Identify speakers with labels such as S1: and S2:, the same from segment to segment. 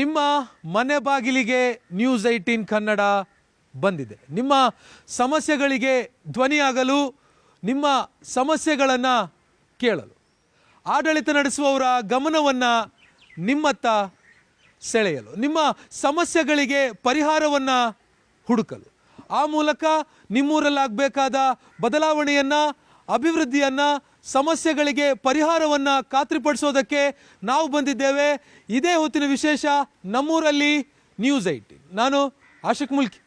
S1: ನಿಮ್ಮ ಮನೆ ಬಾಗಿಲಿಗೆ ನ್ಯೂಸ್ ಏಯ್ಟೀನ್ ಕನ್ನಡ ಬಂದಿದೆ. ನಿಮ್ಮ ಸಮಸ್ಯೆಗಳಿಗೆ ಧ್ವನಿಯಾಗಲು, ನಿಮ್ಮ ಸಮಸ್ಯೆಗಳನ್ನು ಕೇಳಲು. ಆಡಳಿತ ನಡೆಸುವವರ ಗಮನವನ್ನು ನಿಮ್ಮತ್ತ ಸೆಳೆಯಲು, ನಿಮ್ಮ ಸಮಸ್ಯೆಗಳಿಗೆ ಪರಿಹಾರವನ್ನು ಹುಡುಕಲು. ಆ ಮೂಲಕ ನಿಮ್ಮೂರಲ್ಲಾಗಬೇಕಾದ ಬದಲಾವಣೆಯನ್ನು, ಅಭಿವೃದ್ಧಿಯನ್ನು ಸಮಸ್ಯೆಗಳಿಗೆ ಪರಿಹಾರವನ್ನು ಖಾತ್ರಿಪಡಿಸೋದಕ್ಕೆ ನಾವು ಬಂದಿದ್ದೇವೆ. ಇದೇ ಹೊತ್ತಿನ ವಿಶೇಷ ನಮ್ಮೂರಲ್ಲಿ ನ್ಯೂಸ್ ಐಟಿ ನಾನು ಆಶಿಕ್ ಮುಲ್ಕಿ.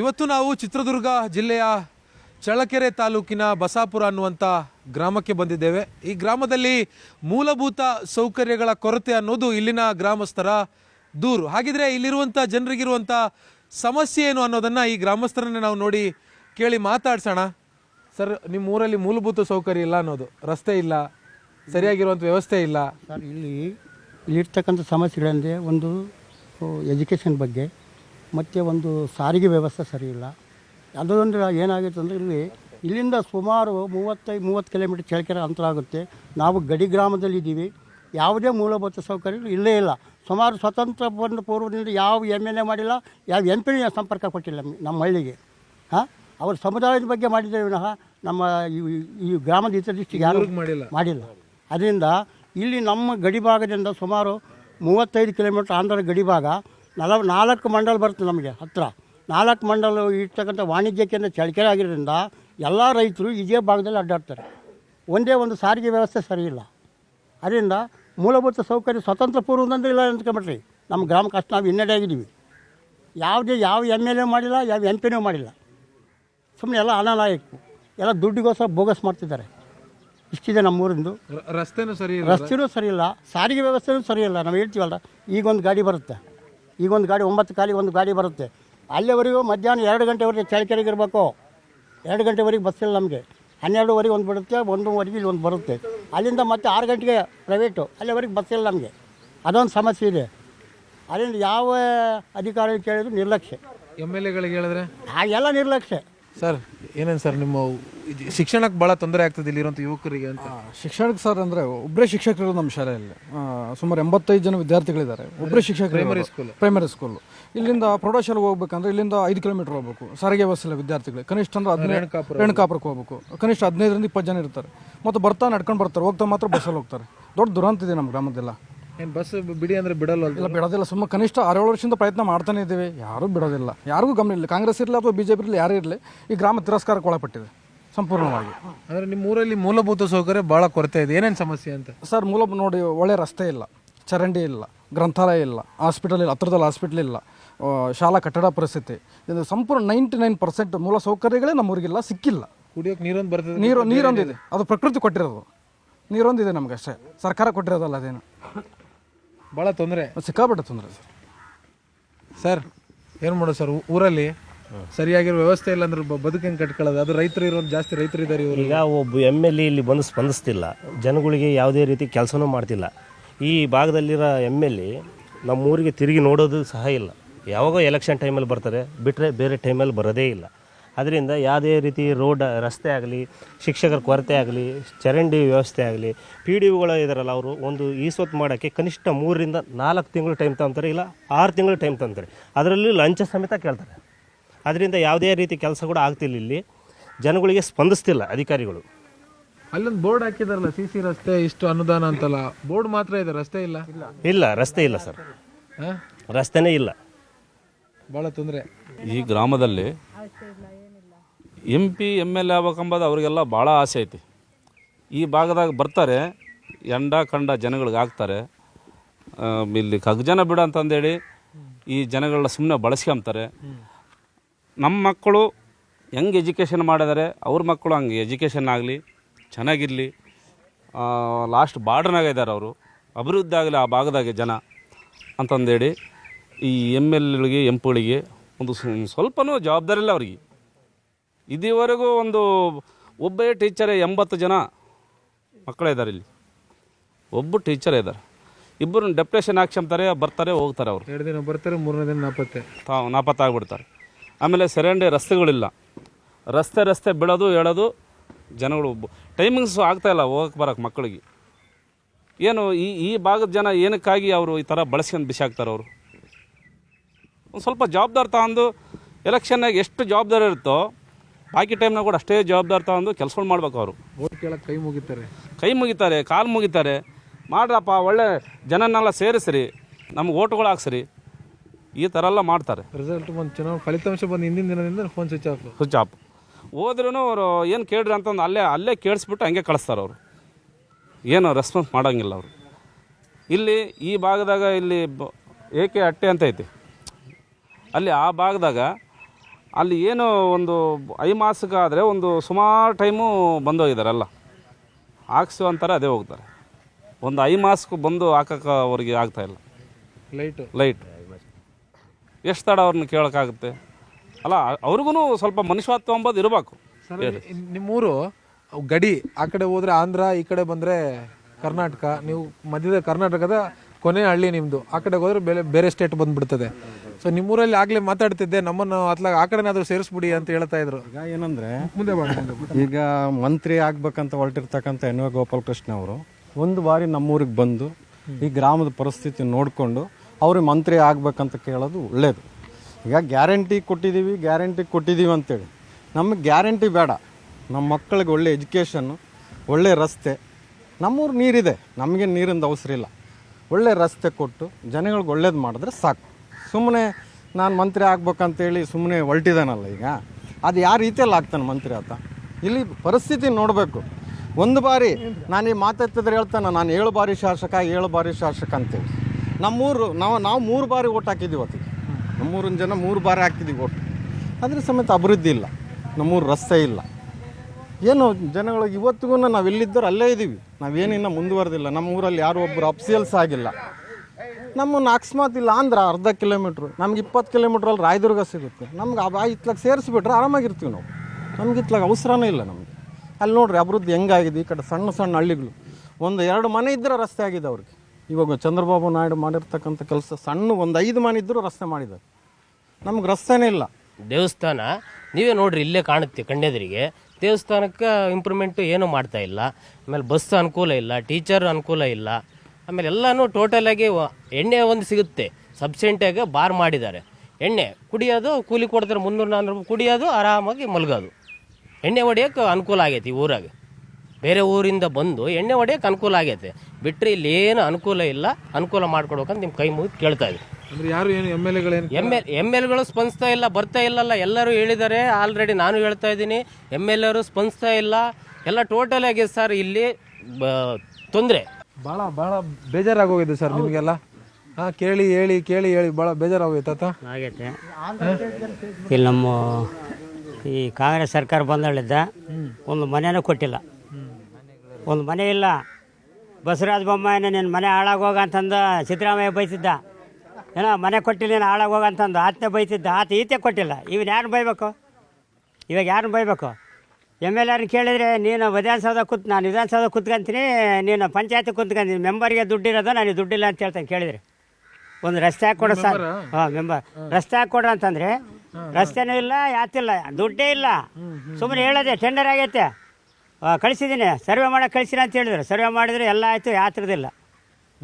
S1: ಇವತ್ತು ನಾವು ಚಿತ್ರದುರ್ಗ ಜಿಲ್ಲೆಯ ಚಳ್ಳಕೆರೆ ತಾಲೂಕಿನ ಬಸಾಪುರ ಅನ್ನುವಂಥ ಗ್ರಾಮಕ್ಕೆ ಬಂದಿದ್ದೇವೆ. ಈ ಗ್ರಾಮದಲ್ಲಿ ಮೂಲಭೂತ ಸೌಕರ್ಯಗಳ ಕೊರತೆ ಅನ್ನೋದು ಇಲ್ಲಿನ ಗ್ರಾಮಸ್ಥರ ದೂರು. ಹಾಗಿದ್ರೆ ಇಲ್ಲಿರುವಂಥ ಜನರಿಗಿರುವಂಥ ಸಮಸ್ಯೆ ಏನು ಅನ್ನೋದನ್ನು ಈ ಗ್ರಾಮಸ್ಥರನ್ನೇ ನಾವು ನೋಡಿ ಕೇಳಿ ಮಾತಾಡ್ಸೋಣ. ಸರ್, ನಿಮ್ಮ ಊರಲ್ಲಿ ಮೂಲಭೂತ ಸೌಕರ್ಯ ಇಲ್ಲ ಅನ್ನೋದು. ರಸ್ತೆ ಇಲ್ಲ ಸರಿಯಾಗಿರುವಂಥ ವ್ಯವಸ್ಥೆ ಇಲ್ಲ.
S2: ಸರ್, ಇಲ್ಲಿ ಇಲ್ಲಿರ್ತಕ್ಕಂಥ ಸಮಸ್ಯೆಗಳಂದರೆ ಒಂದು ಎಜುಕೇಷನ್ ಬಗ್ಗೆ. ಮತ್ತು ಒಂದು ಸಾರಿಗೆ ವ್ಯವಸ್ಥೆ ಸರಿ ಇಲ್ಲ. ಅದೊಂದು ಏನಾಗುತ್ತೆ ಅಂದರೆ ಇಲ್ಲಿ ಇಲ್ಲಿಂದ ಸುಮಾರು ಮೂವತ್ತೈದು ಮೂವತ್ತು ಕಿಲೋಮೀಟರ್ ಚಳಕೆರೆ ಅಂತರ ಆಗುತ್ತೆ. ನಾವು ಗಡಿ ಗ್ರಾಮದಲ್ಲಿದ್ದೀವಿ ಯಾವುದೇ ಮೂಲಭೂತ ಸೌಕರ್ಯಗಳು ಇಲ್ಲೇ ಇಲ್ಲ. ಸುಮಾರು ಸ್ವತಂತ್ರ ಬಂದ ಪೂರ್ವದಿಂದ ಯಾವ ಎಂ ಎಲ್ ಎ ಮಾಡಿಲ್ಲ ಯಾವ ಎಂ ಪಿ ಸಂಪರ್ಕ ಕೊಟ್ಟಿಲ್ಲ ನಮ್ಮ ಹಳ್ಳಿಗೆ. ಹಾಂ? ಅವ್ರ ಸಮುದಾಯದ ಬಗ್ಗೆ ಮಾಡಿದ್ದೇವೆ ವಿನಃ ನಮ್ಮ ಈ- ಈ ಗ್ರಾಮದ ಹಿತದೃಷ್ಟಿಗೆ ಯಾರು
S1: ಮಾಡಿಲ್ಲ.
S2: ಮಾಡಿಲ್ಲ. ಅದರಿಂದ ಇಲ್ಲಿ ನಮ್ಮ ಗಡಿಭಾಗದಿಂದ ಸುಮಾರು ಮೂವತ್ತೈದು ಕಿಲೋಮೀಟ್ರ್ ಆಂಧ್ರ ಗಡಿ ಭಾಗ ನಲವ ನಾಲ್ಕು ಮಂಡಲ ಬರುತ್ತೆ ನಮಗೆ ಹತ್ತಿರ ನಾಲ್ಕು ಮಂಡಲ ಇರ್ತಕ್ಕಂಥ ವಾಣಿಜ್ಯ ಕೇಂದ್ರ ಚಳಕೆರೆ ಆಗಿರೋದ್ರಿಂದ ಎಲ್ಲ ರೈತರು ಇದೇ ಭಾಗದಲ್ಲಿ ಅಡ್ಡಾಡ್ತಾರೆ. ಒಂದೇ ಒಂದು ಸಾರಿಗೆ ವ್ಯವಸ್ಥೆ ಸರಿ ಇಲ್ಲ. ಅದರಿಂದ ಮೂಲಭೂತ ಸೌಕರ್ಯ ಸ್ವತಂತ್ರ ಪೂರ್ವದಂದ್ರೆ ಇಲ್ಲ ಅಂದ್ಕೊಂಬಿಟ್ರಿ ನಮ್ಮ ಗ್ರಾಮ ಕಷ್ಟ ನಾವು ಹಿನ್ನಡೆ ಆಗಿದ್ದೀವಿ. ಯಾವುದೇ ಯಾವ ಎಂ ಎಲ್ ಎ ಮಾಡಿಲ್ಲ ಯಾವ ಎಂ ಪಿನೂ ಮಾಡಿಲ್ಲ. ಸುಮ್ಮನೆ ಎಲ್ಲ ಅನಾಲಾಯಕು ಎಲ್ಲ ದುಡ್ಡಿಗೋಸ್ಕರ ಬೋಗಸ್ ಮಾಡ್ತಿದ್ದಾರೆ. ಇಷ್ಟಿದೆ ನಮ್ಮೂರಿಂದು.
S1: ಊರಿಂದು ರಸ್ತೆನೂ ಸರಿ
S2: ರಸ್ತೆನೂ ಸರಿ ಇಲ್ಲ. ಸಾರಿಗೆ ವ್ಯವಸ್ಥೆನೂ ಸರಿ ಇಲ್ಲ. ನಾವು ಹೇಳ್ತೀವಲ್ಲ ಈಗೊಂದು ಗಾಡಿ ಬರುತ್ತೆ. ಈಗೊಂದು ಗಾಡಿ ಒಂಬತ್ತು ಕಾಲಿಗೆ ಒಂದು ಗಾಡಿ ಬರುತ್ತೆ. ಅಲ್ಲಿವರೆಗೂ ಮಧ್ಯಾಹ್ನ ಎರಡು ಗಂಟೆವರೆಗೆ ಚಳಿಕೆರೆಗೆ ಇರಬೇಕು. ಎರಡು ಗಂಟೆವರೆಗೆ ಬಸ್ ಇಲ್ಲ ನಮಗೆ. ಹನ್ನೆರಡುವರೆಗೆ ಒಂದು ಬಿಡುತ್ತೆ ಒಂದೂವರೆಗೆ ಇಲ್ಲಿ ಒಂದು ಬರುತ್ತೆ. ಅಲ್ಲಿಂದ ಮತ್ತೆ ಆರು ಗಂಟೆಗೆ ಪ್ರೈವೇಟು ಅಲ್ಲಿವರೆಗೆ ಬಸ್ ಇಲ್ಲ ನಮಗೆ. ಅದೊಂದು ಸಮಸ್ಯೆ ಇದೆ. ಅಲ್ಲಿಂದ ಯಾವ ಅಧಿಕಾರಿ ಕೇಳಿದ್ರು ನಿರ್ಲಕ್ಷ್ಯ.
S1: ಎಂ ಎಲ್ ಎಗಳಿಗೆ ಹೇಳಿದ್ರೆ?
S2: ಹಾಗೆಲ್ಲ ನಿರ್ಲಕ್ಷ್ಯ.
S1: ಸರ್ ಏನೇನು ಸರ್ ನಿಮ್ಮ ಇದು ಶಿಕ್ಷಣಕ್ಕೆ ಭಾಳ ತೊಂದರೆ ಆಗ್ತದೆ ಇಲ್ಲಿರುವಂಥ ಯುವಕರಿಗೆ ಅಂತ?
S3: ಶಿಕ್ಷಣಕ್ಕೆ ಸರ್ ಅಂದರೆ ಒಬ್ಬರೇ ಶಿಕ್ಷಕರು ನಮ್ಮ ಶಾಲೆಯಲ್ಲಿ. ಆ, ಸುಮಾರು ಎಂಬತ್ತೈದು ಜನ ವಿದ್ಯಾರ್ಥಿಗಳಿದ್ದಾರೆ. ಒಬ್ಬರೇ ಶಿಕ್ಷಕರು ಪ್ರೈಮರಿ
S1: ಸ್ಕೂಲ್.
S3: ಪ್ರೈಮರಿ ಸ್ಕೂಲು ಇಲ್ಲಿಂದ ಪ್ರೌಢಶಾಲೆಗೆ ಹೋಗ್ಬೇಕಂದ್ರೆ ಇಲ್ಲಿಂದ ಐದು ಕಿಲೋಮೀಟರ್ ಹೋಗ್ಬೇಕು. ಸಾರಿಗೆ ವ್ಯವಸ್ಥೆ ಇಲ್ಲ ವಿದ್ಯಾರ್ಥಿಗಳು. ಕನಿಷ್ಠ ಅಂದ್ರೆ ಹದಿನೈದು ರೇಣುಕಾಪುರಕ್ಕೆ ಹೋಗ್ಬೇಕು. ಕನಿಷ್ಠ ಹದಿನೈದರಿಂದ ಇಪ್ಪತ್ತು ಜನ ಇರ್ತಾರೆ. ಮತ್ತು ಬರ್ತಾ ನಡ್ಕೊಂಡು ಬರ್ತಾರೆ. ಹೋಗ್ತಾ ಮಾತ್ರ ಬಸ್ಸಲ್ಲಿ ಹೋಗ್ತಾರೆ. ದೊಡ್ಡ ದುರಂತ ಇದೆ ನಮ್ಮ ಗ್ರಾಮದೆಲ್ಲ
S1: ಏನು ಬಸ್ ಬಿಡಿ ಅಂದ್ರೆ ಬಿಡಲ್ಲ
S3: ಇಲ್ಲ ಬಿಡೋದಿಲ್ಲ. ಸುಮ್ಮನೆ ಕನಿಷ್ಠ ಆರೇಳು ವರ್ಷದಿಂದ ಪ್ರಯತ್ನ ಮಾಡ್ತಾನೆ ಇದ್ದೀವಿ. ಯಾರೂ ಬಿಡೋದಿಲ್ಲ. ಯಾರಿಗೂ ಗಮನ ಇಲ್ಲ. ಕಾಂಗ್ರೆಸ್ ಇರಲಿ ಅಥವಾ ಬಿ ಜೆ ಪಿ ಇರಲಿ ಯಾರೇ ಇರಲಿ ಈ ಗ್ರಾಮ ತಿರಸ್ಕಾರಕ್ಕೆ ಒಳಪಟ್ಟಿದೆ ಸಂಪೂರ್ಣವಾಗಿ.
S1: ಅಂದ್ರೆ ನಿಮ್ಮ ಊರಲ್ಲಿ ಮೂಲಭೂತ ಸೌಕರ್ಯ ಭಾಳ ಕೊರತೆ ಇದೆ. ಏನೇನು ಸಮಸ್ಯೆ ಅಂತ?
S3: ಸರ್ ಮೂಲ ನೋಡಿ ಒಳ್ಳೆ ರಸ್ತೆ ಇಲ್ಲ. ಚರಂಡಿ ಇಲ್ಲ. ಗ್ರಂಥಾಲಯ ಇಲ್ಲ. ಹಾಸ್ಪಿಟಲ್ ಇಲ್ಲ. ಹತ್ರದಲ್ಲಿ ಹಾಸ್ಪಿಟಲ್ ಇಲ್ಲ. ಶಾಲಾ ಕಟ್ಟಡ ಪರಿಸ್ಥಿತಿ. ಇದು ಸಂಪೂರ್ಣ ನೈಂಟಿ ನೈನ್ ಪರ್ಸೆಂಟ್ ಮೂಲ ಸೌಕರ್ಯಗಳೇ ನಮ್ಮ ಊರಿಗೆಲ್ಲ ಸಿಕ್ಕಿಲ್ಲ.
S1: ಕುಡಿಯೋಕೆ ನೀರೊಂದು ಬರ್ತದೆ
S3: ನೀರು ನೀರೊಂದಿದೆ. ಅದು ಪ್ರಕೃತಿ ಕೊಟ್ಟಿರೋದು. ನೀರೊಂದಿದೆ ನಮಗೆ ಅಷ್ಟೇ. ಸರ್ಕಾರ ಕೊಟ್ಟಿರೋದಲ್ಲ ಅದೇನು?
S1: ಭಾಳ ತೊಂದರೆ.
S3: ಸಿಕ್ಕಾಪಟ್ಟೆ ತೊಂದರೆ ಸರ್.
S1: ಸರ್ ಏನು ಮಾಡೋದು ಸರ್? ಊರಲ್ಲಿ ಸರಿಯಾಗಿರೋ ವ್ಯವಸ್ಥೆ ಇಲ್ಲ ಅಂದ್ರೆ ಬದುಕಂಗೆ ಬದುಕು ಹೆಂಗೆ ಕಟ್ಕೊಳ್ಳೋದು? ಅದು ರೈತರು ಇರೋರು ಜಾಸ್ತಿ ರೈತರು ಇದ್ದಾರೆ ಇವರು.
S4: ಈಗ ಒಬ್ಬ ಎಂ ಎಲ್ ಎ ಇಲ್ಲಿ ಬಂದು ಸ್ಪಂದಿಸ್ತಿಲ್ಲ. ಜನಗಳಿಗೆ ಯಾವುದೇ ರೀತಿ ಕೆಲಸನೂ ಮಾಡ್ತಿಲ್ಲ. ಈ ಭಾಗದಲ್ಲಿರೋ ಎಂ ಎಲ್ ಎ ನಮ್ಮೂರಿಗೆ ತಿರುಗಿ ನೋಡೋದು ಸಹ ಇಲ್ಲ. ಯಾವಾಗೋ ಎಲೆಕ್ಷನ್ ಟೈಮಲ್ಲಿ ಬರ್ತಾರೆ. ಬಿಟ್ಟರೆ ಬೇರೆ ಟೈಮಲ್ಲಿ ಬರೋದೇ ಇಲ್ಲ. ಅದರಿಂದ ಯಾವುದೇ ರೀತಿ ರೋಡ್ ರಸ್ತೆ ಆಗಲಿ ಶಿಕ್ಷಕರ ಕೊರತೆ ಆಗಲಿ ಚರಂಡಿ ವ್ಯವಸ್ಥೆ ಆಗಲಿ ಪಿ ಡಿ ಒಗಳು ಇದಾರಲ್ಲ ಅವರು ಒಂದು ಈಸ್ವತ್ತು ಮಾಡೋಕ್ಕೆ ಕನಿಷ್ಠ ಮೂರರಿಂದ ನಾಲ್ಕು ತಿಂಗಳು ಟೈಮ್ ತಗೊಂತಾರೆ ಇಲ್ಲ ಆರು ತಿಂಗಳು ಟೈಮ್ ತಗೊಂತಾರೆ. ಅದರಲ್ಲಿ ಲಂಚ ಸಮೇತ ಕೇಳ್ತಾರೆ. ಅದರಿಂದ ಯಾವುದೇ ರೀತಿ ಕೆಲಸ ಕೂಡ ಆಗ್ತಿಲ್ಲ ಇಲ್ಲಿ. ಜನಗಳಿಗೆ ಸ್ಪಂದಿಸ್ತಿಲ್ಲ ಅಧಿಕಾರಿಗಳು.
S1: ಅಲ್ಲೊಂದು ಬೋರ್ಡ್ ಹಾಕಿದಾರಲ್ಲ ಸಿ ಸಿ ರಸ್ತೆ ಇಷ್ಟು ಅನುದಾನ ಅಂತಲ್ಲ ಬೋರ್ಡ್ ಮಾತ್ರ ಇದೆ ರಸ್ತೆ ಇಲ್ಲ?
S4: ಇಲ್ಲ ರಸ್ತೆ ಇಲ್ಲ ಸರ್. ರಸ್ತೆನೇ ಇಲ್ಲ.
S1: ಭಾಳ ತೊಂದರೆ.
S5: ಈ ಗ್ರಾಮದಲ್ಲಿ M P M L A ಆಗ್ಬೇಕಂಬದು ಅವರಿಗೆಲ್ಲ ಭಾಳ ಆಸೆ ಐತಿ. ಈ ಭಾಗದಾಗ ಬರ್ತಾರೆ, ಎಂಡ, ಕಂಡ ಜನಗಳಿಗೆ ಹಾಕ್ತಾರೆ. ಇಲ್ಲಿ ಕಗ್ಜನ ಬಿಡ ಅಂತಂದೇಳಿ ಈ ಜನಗಳನ್ನ ಸುಮ್ಮನೆ ಬಳಸ್ಕೊಂತಾರೆ. ನಮ್ಮ ಮಕ್ಕಳು ಹೆಂಗೆ ಎಜುಕೇಷನ್ ಮಾಡಿದರೆ, ಅವ್ರ ಮಕ್ಕಳು ಹಂಗೆ ಎಜುಕೇಷನ್ ಆಗಲಿ, ಚೆನ್ನಾಗಿರಲಿ. ಲಾಸ್ಟ್ ಬಾರ್ಡ್ರನಾಗ ಇದ್ದಾರೆ ಅವರು. ಅಭಿವೃದ್ಧಿ ಆಗಲಿ ಆ ಭಾಗದಾಗೆ ಜನ ಅಂತಂದೇಳಿ ಈ ಎಂ ಎಲ್ ಎಗಳಿಗೆ ಎಂ ಪಿಗಳಿಗೆ ಒಂದು ಸ್ವ- ಸ್ವಲ್ಪನೂ ಜವಾಬ್ದಾರಿ ಇಲ್ಲ ಅವ್ರಿಗೆ. ಇದುವರೆಗೂ ಒಂದು ಒಬ್ಬೇ ಟೀಚರೇ ಎಂಬತ್ತು ಜನ ಮಕ್ಕಳಿದ್ದಾರೆ ಇಲ್ಲಿ. ಒಬ್ಬ ಟೀಚರೇ ಇದ್ದಾರೆ. ಇಬ್ಬರು ಡೆಪ್ರೆಷನ್ ಹಾಕ್ಸ್ಕೊಂತಾರೆ ಬರ್ತಾರೆ ಹೋಗ್ತಾರೆ ಅವರು.
S1: ಎರಡು ದಿನ ಬರ್ತಾರೆ ಮೂರನೇ ದಿನ ನಾಪತ್ತೆ.
S5: ತಾವು ನಾಪತ್ತಾಗ್ಬಿಡ್ತಾರೆ. ಆಮೇಲೆ ಸೆರೆಂಡೆ ರಸ್ತೆಗಳಿಲ್ಲ. ರಸ್ತೆ ರಸ್ತೆ ಬಿಡೋದು ಹೇಳೋದು ಜನಗಳು ಟೈಮಿಂಗ್ಸ್ ಆಗ್ತಾಯಿಲ್ಲ ಹೋಗಕ್ಕೆ ಬರೋಕ್ಕೆ ಮಕ್ಕಳಿಗೆ. ಏನು ಈ ಈ ಭಾಗದ ಜನ ಏನಕ್ಕಾಗಿ ಅವರು ಈ ಥರ ಬಳಸ್ಕೊಂಡು ಬಿಸಿ ಆಗ್ತಾರೆ ಅವರು? ಒಂದು ಸ್ವಲ್ಪ ಜವಾಬ್ದಾರಿ ತಗೊಂಡು ಎಲೆಕ್ಷನ್ನಾಗ ಎಷ್ಟು ಜವಾಬ್ದಾರಿ ಇರುತ್ತೋ ಬಾಕಿ ಟೈಮ್ನಾಗ ಕೂಡ ಅಷ್ಟೇ ಜವಾಬ್ದಾರಿ ತಗೊಂಡು ಕೆಲಸಗಳು ಮಾಡ್ಬೇಕು ಅವರು.
S1: ಓಟ್ ಕೇಳಕ್ಕೆ ಕೈ ಮುಗಿತಾರೆ.
S5: ಕೈ ಮುಗಿತಾರೆ ಕಾಲು ಮುಗಿತಾರೆ. ಮಾಡ್ರಪ್ಪ ಒಳ್ಳೆ ಜನನ್ನೆಲ್ಲ ಸೇರಿಸ್ರಿ ನಮ್ಗೆ ಓಟ್ಗಳು ಹಾಕ್ಸ್ರಿ. ಈ ಥರ ಎಲ್ಲ ಮಾಡ್ತಾರೆ.
S1: ರಿಸಲ್ಟ್ ಬಂದು ಚುನಾವಣೆ ಫಲಿತಾಂಶ ಬಂದು ಹಿಂದಿನ ದಿನದಿಂದ phone switch off
S5: switch off ಹೋದ್ರೂ ಅವರು ಏನು ಕೇಳ್ರಿ ಅಂತಂದು ಅಲ್ಲೇ ಅಲ್ಲೇ ಕೇಳಿಸ್ಬಿಟ್ಟು ಹಂಗೆ ಕಳಿಸ್ತಾರೆ ಅವರು. ಏನು ರೆಸ್ಪಾನ್ಸ್ ಮಾಡೋಂಗಿಲ್ಲ ಅವರು. ಇಲ್ಲಿ ಈ ಭಾಗದಾಗ ಇಲ್ಲಿ ಬ- ಏಕೆ ಅಟ್ಟೆ ಅಂತ ಐತಿ. ಅಲ್ಲಿ ಆ ಭಾಗದಾಗ ಅಲ್ಲಿ ಏನು ಒಂದು ಐ ಮಾಸಕ್ಕೆ ಆದರೆ ಒಂದು ಸುಮಾರು ಟೈಮು ಬಂದೋಗಿದ್ದಾರೆ ಎಲ್ಲ ಹಾಕ್ಸು ಅಂತಾರೆ ಅದೇ ಹೋಗ್ತಾರೆ. ಒಂದು ಐ ಮಾಸ್ಕ್ ಬಂದು ಹಾಕಕ್ಕೆ ಅವ್ರಿಗೆ ಆಗ್ತಾಯಿಲ್ಲ
S1: ಲೈಟ್
S5: ಲೈಟ್ ಎಷ್ಟು ತಡ ಅವ್ರನ್ನ ಕೇಳೋಕ್ಕಾಗುತ್ತೆ? ಅಲ್ಲ ಅವ್ರಿಗೂ ಸ್ವಲ್ಪ ಮನುಷ್ಯತ್ವ ಅಂಬೋದು ಇರಬೇಕು.
S1: ಸರ್ ನಿಮ್ಮೂರು ಗಡಿ ಆ ಕಡೆ ಹೋದರೆ ಆಂಧ್ರ ಈ ಕಡೆ ಬಂದ್ರೆ ಕರ್ನಾಟಕ ನೀವು ಮಧ್ಯದ ಕರ್ನಾಟಕದ ಕೊನೆ ಹಳ್ಳಿ ನಿಮ್ಮದು ಆ ಕಡೆ ಹೋದ್ರೆ ಬೇರೆ ಬೇರೆ ಸ್ಟೇಟ್ ಬಂದ್ಬಿಡ್ತದೆ. ಸೊ ನಿಮ್ಮೂರಲ್ಲಿ ಆಗಲೇ ಮಾತಾಡ್ತಿದ್ದೆ ನಮ್ಮನ್ನು ಅತ್ಲಾಗ ಆ ಕಡೆನಾದರೂ ಸೇರಿಸ್ಬಿಡಿ ಅಂತ ಹೇಳ್ತಾ ಇದ್ರು.
S6: ಈಗ ಏನಂದ್ರೆ
S1: ಮುಂದೆ.
S6: ಈಗ ಮಂತ್ರಿ ಆಗ್ಬೇಕಂತ ಹೊರಟಿರ್ತಕ್ಕಂಥ ಎನ್ ವಿ ಗೋಪಾಲಕೃಷ್ಣ ಅವರು ಒಂದು ಬಾರಿ ನಮ್ಮೂರಿಗೆ ಬಂದು ಈ ಗ್ರಾಮದ ಪರಿಸ್ಥಿತಿ ನೋಡಿಕೊಂಡು ಅವ್ರಿಗೆ ಮಂತ್ರಿ ಆಗ್ಬೇಕಂತ ಕೇಳೋದು ಒಳ್ಳೇದು. ಈಗ ಗ್ಯಾರಂಟಿ ಕೊಟ್ಟಿದ್ದೀವಿ ಗ್ಯಾರಂಟಿ ಕೊಟ್ಟಿದ್ದೀವಿ ಅಂತೇಳಿ. ನಮಗೆ ಗ್ಯಾರಂಟಿ ಬೇಡ. ನಮ್ಮ ಮಕ್ಕಳಿಗೆ ಒಳ್ಳೆ ಎಜುಕೇಷನ್ನು ಒಳ್ಳೆ ರಸ್ತೆ ನಮ್ಮೂರು ನೀರಿದೆ. ನಮಗೆ ನೀರಿಂದ ಅವಸರ ಇಲ್ಲ. ಒಳ್ಳೆ ರಸ್ತೆ ಕೊಟ್ಟು ಜನಗಳಿಗೆ ಒಳ್ಳೇದು ಮಾಡಿದ್ರೆ ಸಾಕು. ಸುಮ್ಮನೆ ನಾನು ಮಂತ್ರಿ ಆಗ್ಬೇಕಂತೇಳಿ ಸುಮ್ಮನೆ ಹೊಲ್ಟಿದ್ದಾನಲ್ಲ ಈಗ? ಅದು ಯಾವ ರೀತಿಯಲ್ಲಿ ಆಗ್ತಾನೆ ಮಂತ್ರಿ ಆತ? ಇಲ್ಲಿ ಪರಿಸ್ಥಿತಿ ನೋಡಬೇಕು. ಒಂದು ಬಾರಿ ನಾನು ಈ ಮಾತಾಡ್ತಿದ್ರೆ ಹೇಳ್ತಾನೆ, ನಾನು ಏಳು ಬಾರಿ ಶಾಸಕ, ಏಳು ಬಾರಿ ಶಾಸಕ ಅಂತೇಳಿ. ನಮ್ಮೂರು, ನಾವು ನಾವು ಮೂರು ಬಾರಿ ಓಟ್ ಹಾಕಿದ್ದೀವಿ ಅತಿಗೆ ನಮ್ಮೂರಿನ ಜನ ಮೂರು ಬಾರಿ ಹಾಕಿದ್ದೀವಿ ಓಟ್. ಅದ್ರ ಸಮೇತ ಅಭಿವೃದ್ಧಿ ಇಲ್ಲ. ನಮ್ಮೂರು ರಸ್ತೆ ಇಲ್ಲ. ಏನು ಜನಗಳಿಗೆ ಇವತ್ತಿಗೂ ನಾವು ಎಲ್ಲಿದ್ದರೂ ಅಲ್ಲೇ ಇದ್ದೀವಿ. ನಾವೇನಿನ್ನ ಮುಂದುವರೆದಿಲ್ಲ. ನಮ್ಮ ಊರಲ್ಲಿ ಯಾರು ಒಬ್ಬರು ಅಫ್ಸಿಯಲ್ಸ್ ಆಗಿಲ್ಲ. ನಮ್ಮನ್ನು ಅಕಸ್ಮಾತ್ ಇಲ್ಲ ಅಂದ್ರೆ ಅರ್ಧ ಕಿಲೋಮೀಟ್ರ್ ನಮ್ಗೆ ಇಪ್ಪತ್ತು ಕಿಲೋಮೀಟ್ರಲ್ಲಿ ರಾಯದುರ್ಗ ಸಿಗುತ್ತೆ. ನಮ್ಗೆ ಆ ಇತ್ಲಾಗ ಸೇರಿಸ್ಬಿಟ್ರೆ ಆರಾಮಾಗಿರ್ತೀವಿ ನಾವು. ನಮ್ಗೆ ಇತ್ಲಾಗ ಅವಸರನೇ ಇಲ್ಲ ನಮಗೆ. ಅಲ್ಲಿ ನೋಡ್ರಿ ಅಭಿವೃದ್ಧಿ ಹೆಂಗಾಗಿದೆ, ಈ ಕಡೆ ಸಣ್ಣ ಸಣ್ಣ ಹಳ್ಳಿಗಳು. ಒಂದು ಎರಡು ಮನೆ ಇದ್ದರೆ ರಸ್ತೆ ಆಗಿದೆ ಅವ್ರಿಗೆ. ಇವಾಗ ಚಂದ್ರಬಾಬು ನಾಯ್ಡು ಮಾಡಿರ್ತಕ್ಕಂಥ ಕೆಲಸ ಸಣ್ಣ ಒಂದು ಐದು ಮನೆ ಇದ್ದರೂ ರಸ್ತೆ ಮಾಡಿದ್ದಾರೆ. ನಮ್ಗೆ ರಸ್ತೆನೇ ಇಲ್ಲ.
S7: ದೇವಸ್ಥಾನ, ನೀವೇ ನೋಡ್ರಿ ಇಲ್ಲೇ ಕಾಣುತ್ತೆ ಕಣ್ಣೆದುರಿಗೆ ದೇವಸ್ಥಾನಕ್ಕೆ ಇಂಪ್ರೂವ್ಮೆಂಟು ಏನೂ ಮಾಡ್ತಾ ಇಲ್ಲ. ಆಮೇಲೆ ಬಸ್ ಅನುಕೂಲ ಇಲ್ಲ ಟೀಚರ್ ಅನುಕೂಲ ಇಲ್ಲ. ಆಮೇಲೆ ಎಲ್ಲನೂ ಟೋಟಲಾಗಿ ಎಣ್ಣೆ ಒಂದು ಸಿಗುತ್ತೆ. ಸಬ್ಸೆಂಟಾಗಿ ಬಾರ್ ಮಾಡಿದ್ದಾರೆ. ಎಣ್ಣೆ ಕುಡಿಯೋದು, ಕೂಲಿ ಕೊಡ್ತಾರೆ ಮುನ್ನೂರು ನಾನ್ನೂರು ರೂಪಾಯಿ ಕುಡಿಯೋದು, ಆರಾಮಾಗಿ ಮಲಗೋದು. ಎಣ್ಣೆ ಹೊಡೆಯೋಕ್ಕೆ ಅನುಕೂಲ ಆಗೈತಿ ಈ ಊರಾಗ. ಬೇರೆ ಊರಿಂದ ಬಂದು ಎಣ್ಣೆ ಹೊಡೆಯೋಕ್ಕೆ ಅನುಕೂಲ ಆಗೈತೆ. ಬಿಟ್ಟರೆ ಇಲ್ಲಿ ಏನು ಅನುಕೂಲ ಇಲ್ಲ. ಅನುಕೂಲ ಮಾಡ್ಕೊಡ್ಬೇಕಂತ ನಿಮ್ಮ ಕೈ ಮುಗಿದು ಕೇಳ್ತಾ
S1: ಅಂದ್ರೆ ಯಾರು ಏನು ಎಂ ಎಲ್ ಎಗಳೇನು?
S7: ಎಂ ಎಲ್ ಎಂ ಎಲ್ಗಳು ಸ್ಪಂದಿಸ್ತಾ ಇಲ್ಲ ಬರ್ತಾ ಇಲ್ಲಲ್ಲ ಎಲ್ಲರೂ ಹೇಳಿದ್ದಾರೆ ಆಲ್ರೆಡಿ ನಾನು ಹೇಳ್ತಾ ಇದ್ದೀನಿ ಎಂ ಎಲ್ ಎರು ಸ್ಪಂದಿಸ್ತಾ ಇಲ್ಲ. ಎಲ್ಲ ಟೋಟಲ್ ಆಗಿ ಸರ್ ಇಲ್ಲಿ ತೊಂದರೆ.
S1: ಭಾಳ ಭಾಳ ಬೇಜಾರಾಗೋಗಿದೆ ಸರ್ ನಿಮಗೆಲ್ಲ. ಹಾ ಕೇಳಿ ಹೇಳಿ ಕೇಳಿ ಹೇಳಿ ಭಾಳ ಬೇಜಾರಾಗೋಯ್ತು ತಾತ.
S8: ಆಗೈತೆ. ಇಲ್ಲಿ ನಮ್ಮ ಈ ಕಾಂಗ್ರೆಸ್ ಸರ್ಕಾರ ಬಂದಳಿದ್ದ ಒಂದು ಮನೆನೂ ಕೊಟ್ಟಿಲ್ಲ. ಒಂದು ಮನೆ ಇಲ್ಲ. ಬಸವರಾಜ ಬೊಮ್ಮಾಯಿನ ನಿನ್ನ ಮನೆ ಹಾಳಾಗೋಗ ಅಂತಂದು ಸಿದ್ದರಾಮಯ್ಯ ಬೈತಿದ್ದ. ಏನೋ ಮನೆ ಕೊಟ್ಟಿಲ್ಲ ನೀನು ಹಾಳಾಗೋಗ ಅಂತಂದು. ಆತನೇ ಬೈತಿದ್ದ. ಆತ ಈತೆ ಕೊಟ್ಟಿಲ್ಲ. ಇವನು ಯಾರು ಬೈಬೇಕು? ಇವಾಗ ಯಾರನ್ನ ಬೈಬೇಕು? ಎಂ ಎಲ್ ಆರ್ನ ಕೇಳಿದರೆ ನೀನು ವಿಧಾನಸೌಧ ಕೂತ್ ನಾನು ವಿಧಾನಸೌಧ ಕೂತ್ಕೊಂತೀನಿ ನೀನು ಪಂಚಾಯತಿ ಕೂತ್ಕೊಂತೀನಿ. ಮೆಂಬರ್ಗೆ ದುಡ್ಡಿರೋದು ನನಗೆ ದುಡ್ಡಿಲ್ಲ ಅಂತ ಹೇಳ್ತಾನೆ ಕೇಳಿದರೆ. ಒಂದು ರಸ್ತೆ ಹಾಕ್ಕೊಡು ಸರ್ ಹಾಂ ಮೆಂಬರ್ ರಸ್ತೆ ಹಾಕ್ಕೊಡ್ರಿ ಅಂತಂದ್ರೆ ರಸ್ತೆನೂ ಇಲ್ಲ ಯಾತಿಲ್ಲ ದುಡ್ಡೇ ಇಲ್ಲ. ಸುಮ್ಮನೆ ಹೇಳೋದೆ ಟೆಂಡರ್ ಆಗೈತೆ. ಕಳಿಸಿದ್ದೀನಿ ಸರ್ವೆ ಮಾಡೋಕೆ ಕಳಿಸಿಲ್ಲ ಅಂತ ಹೇಳಿದ್ರು. ಸರ್ವೆ ಮಾಡಿದರೆ ಎಲ್ಲ ಆಯಿತು ಯಾತ್ರದಿಲ್ಲ.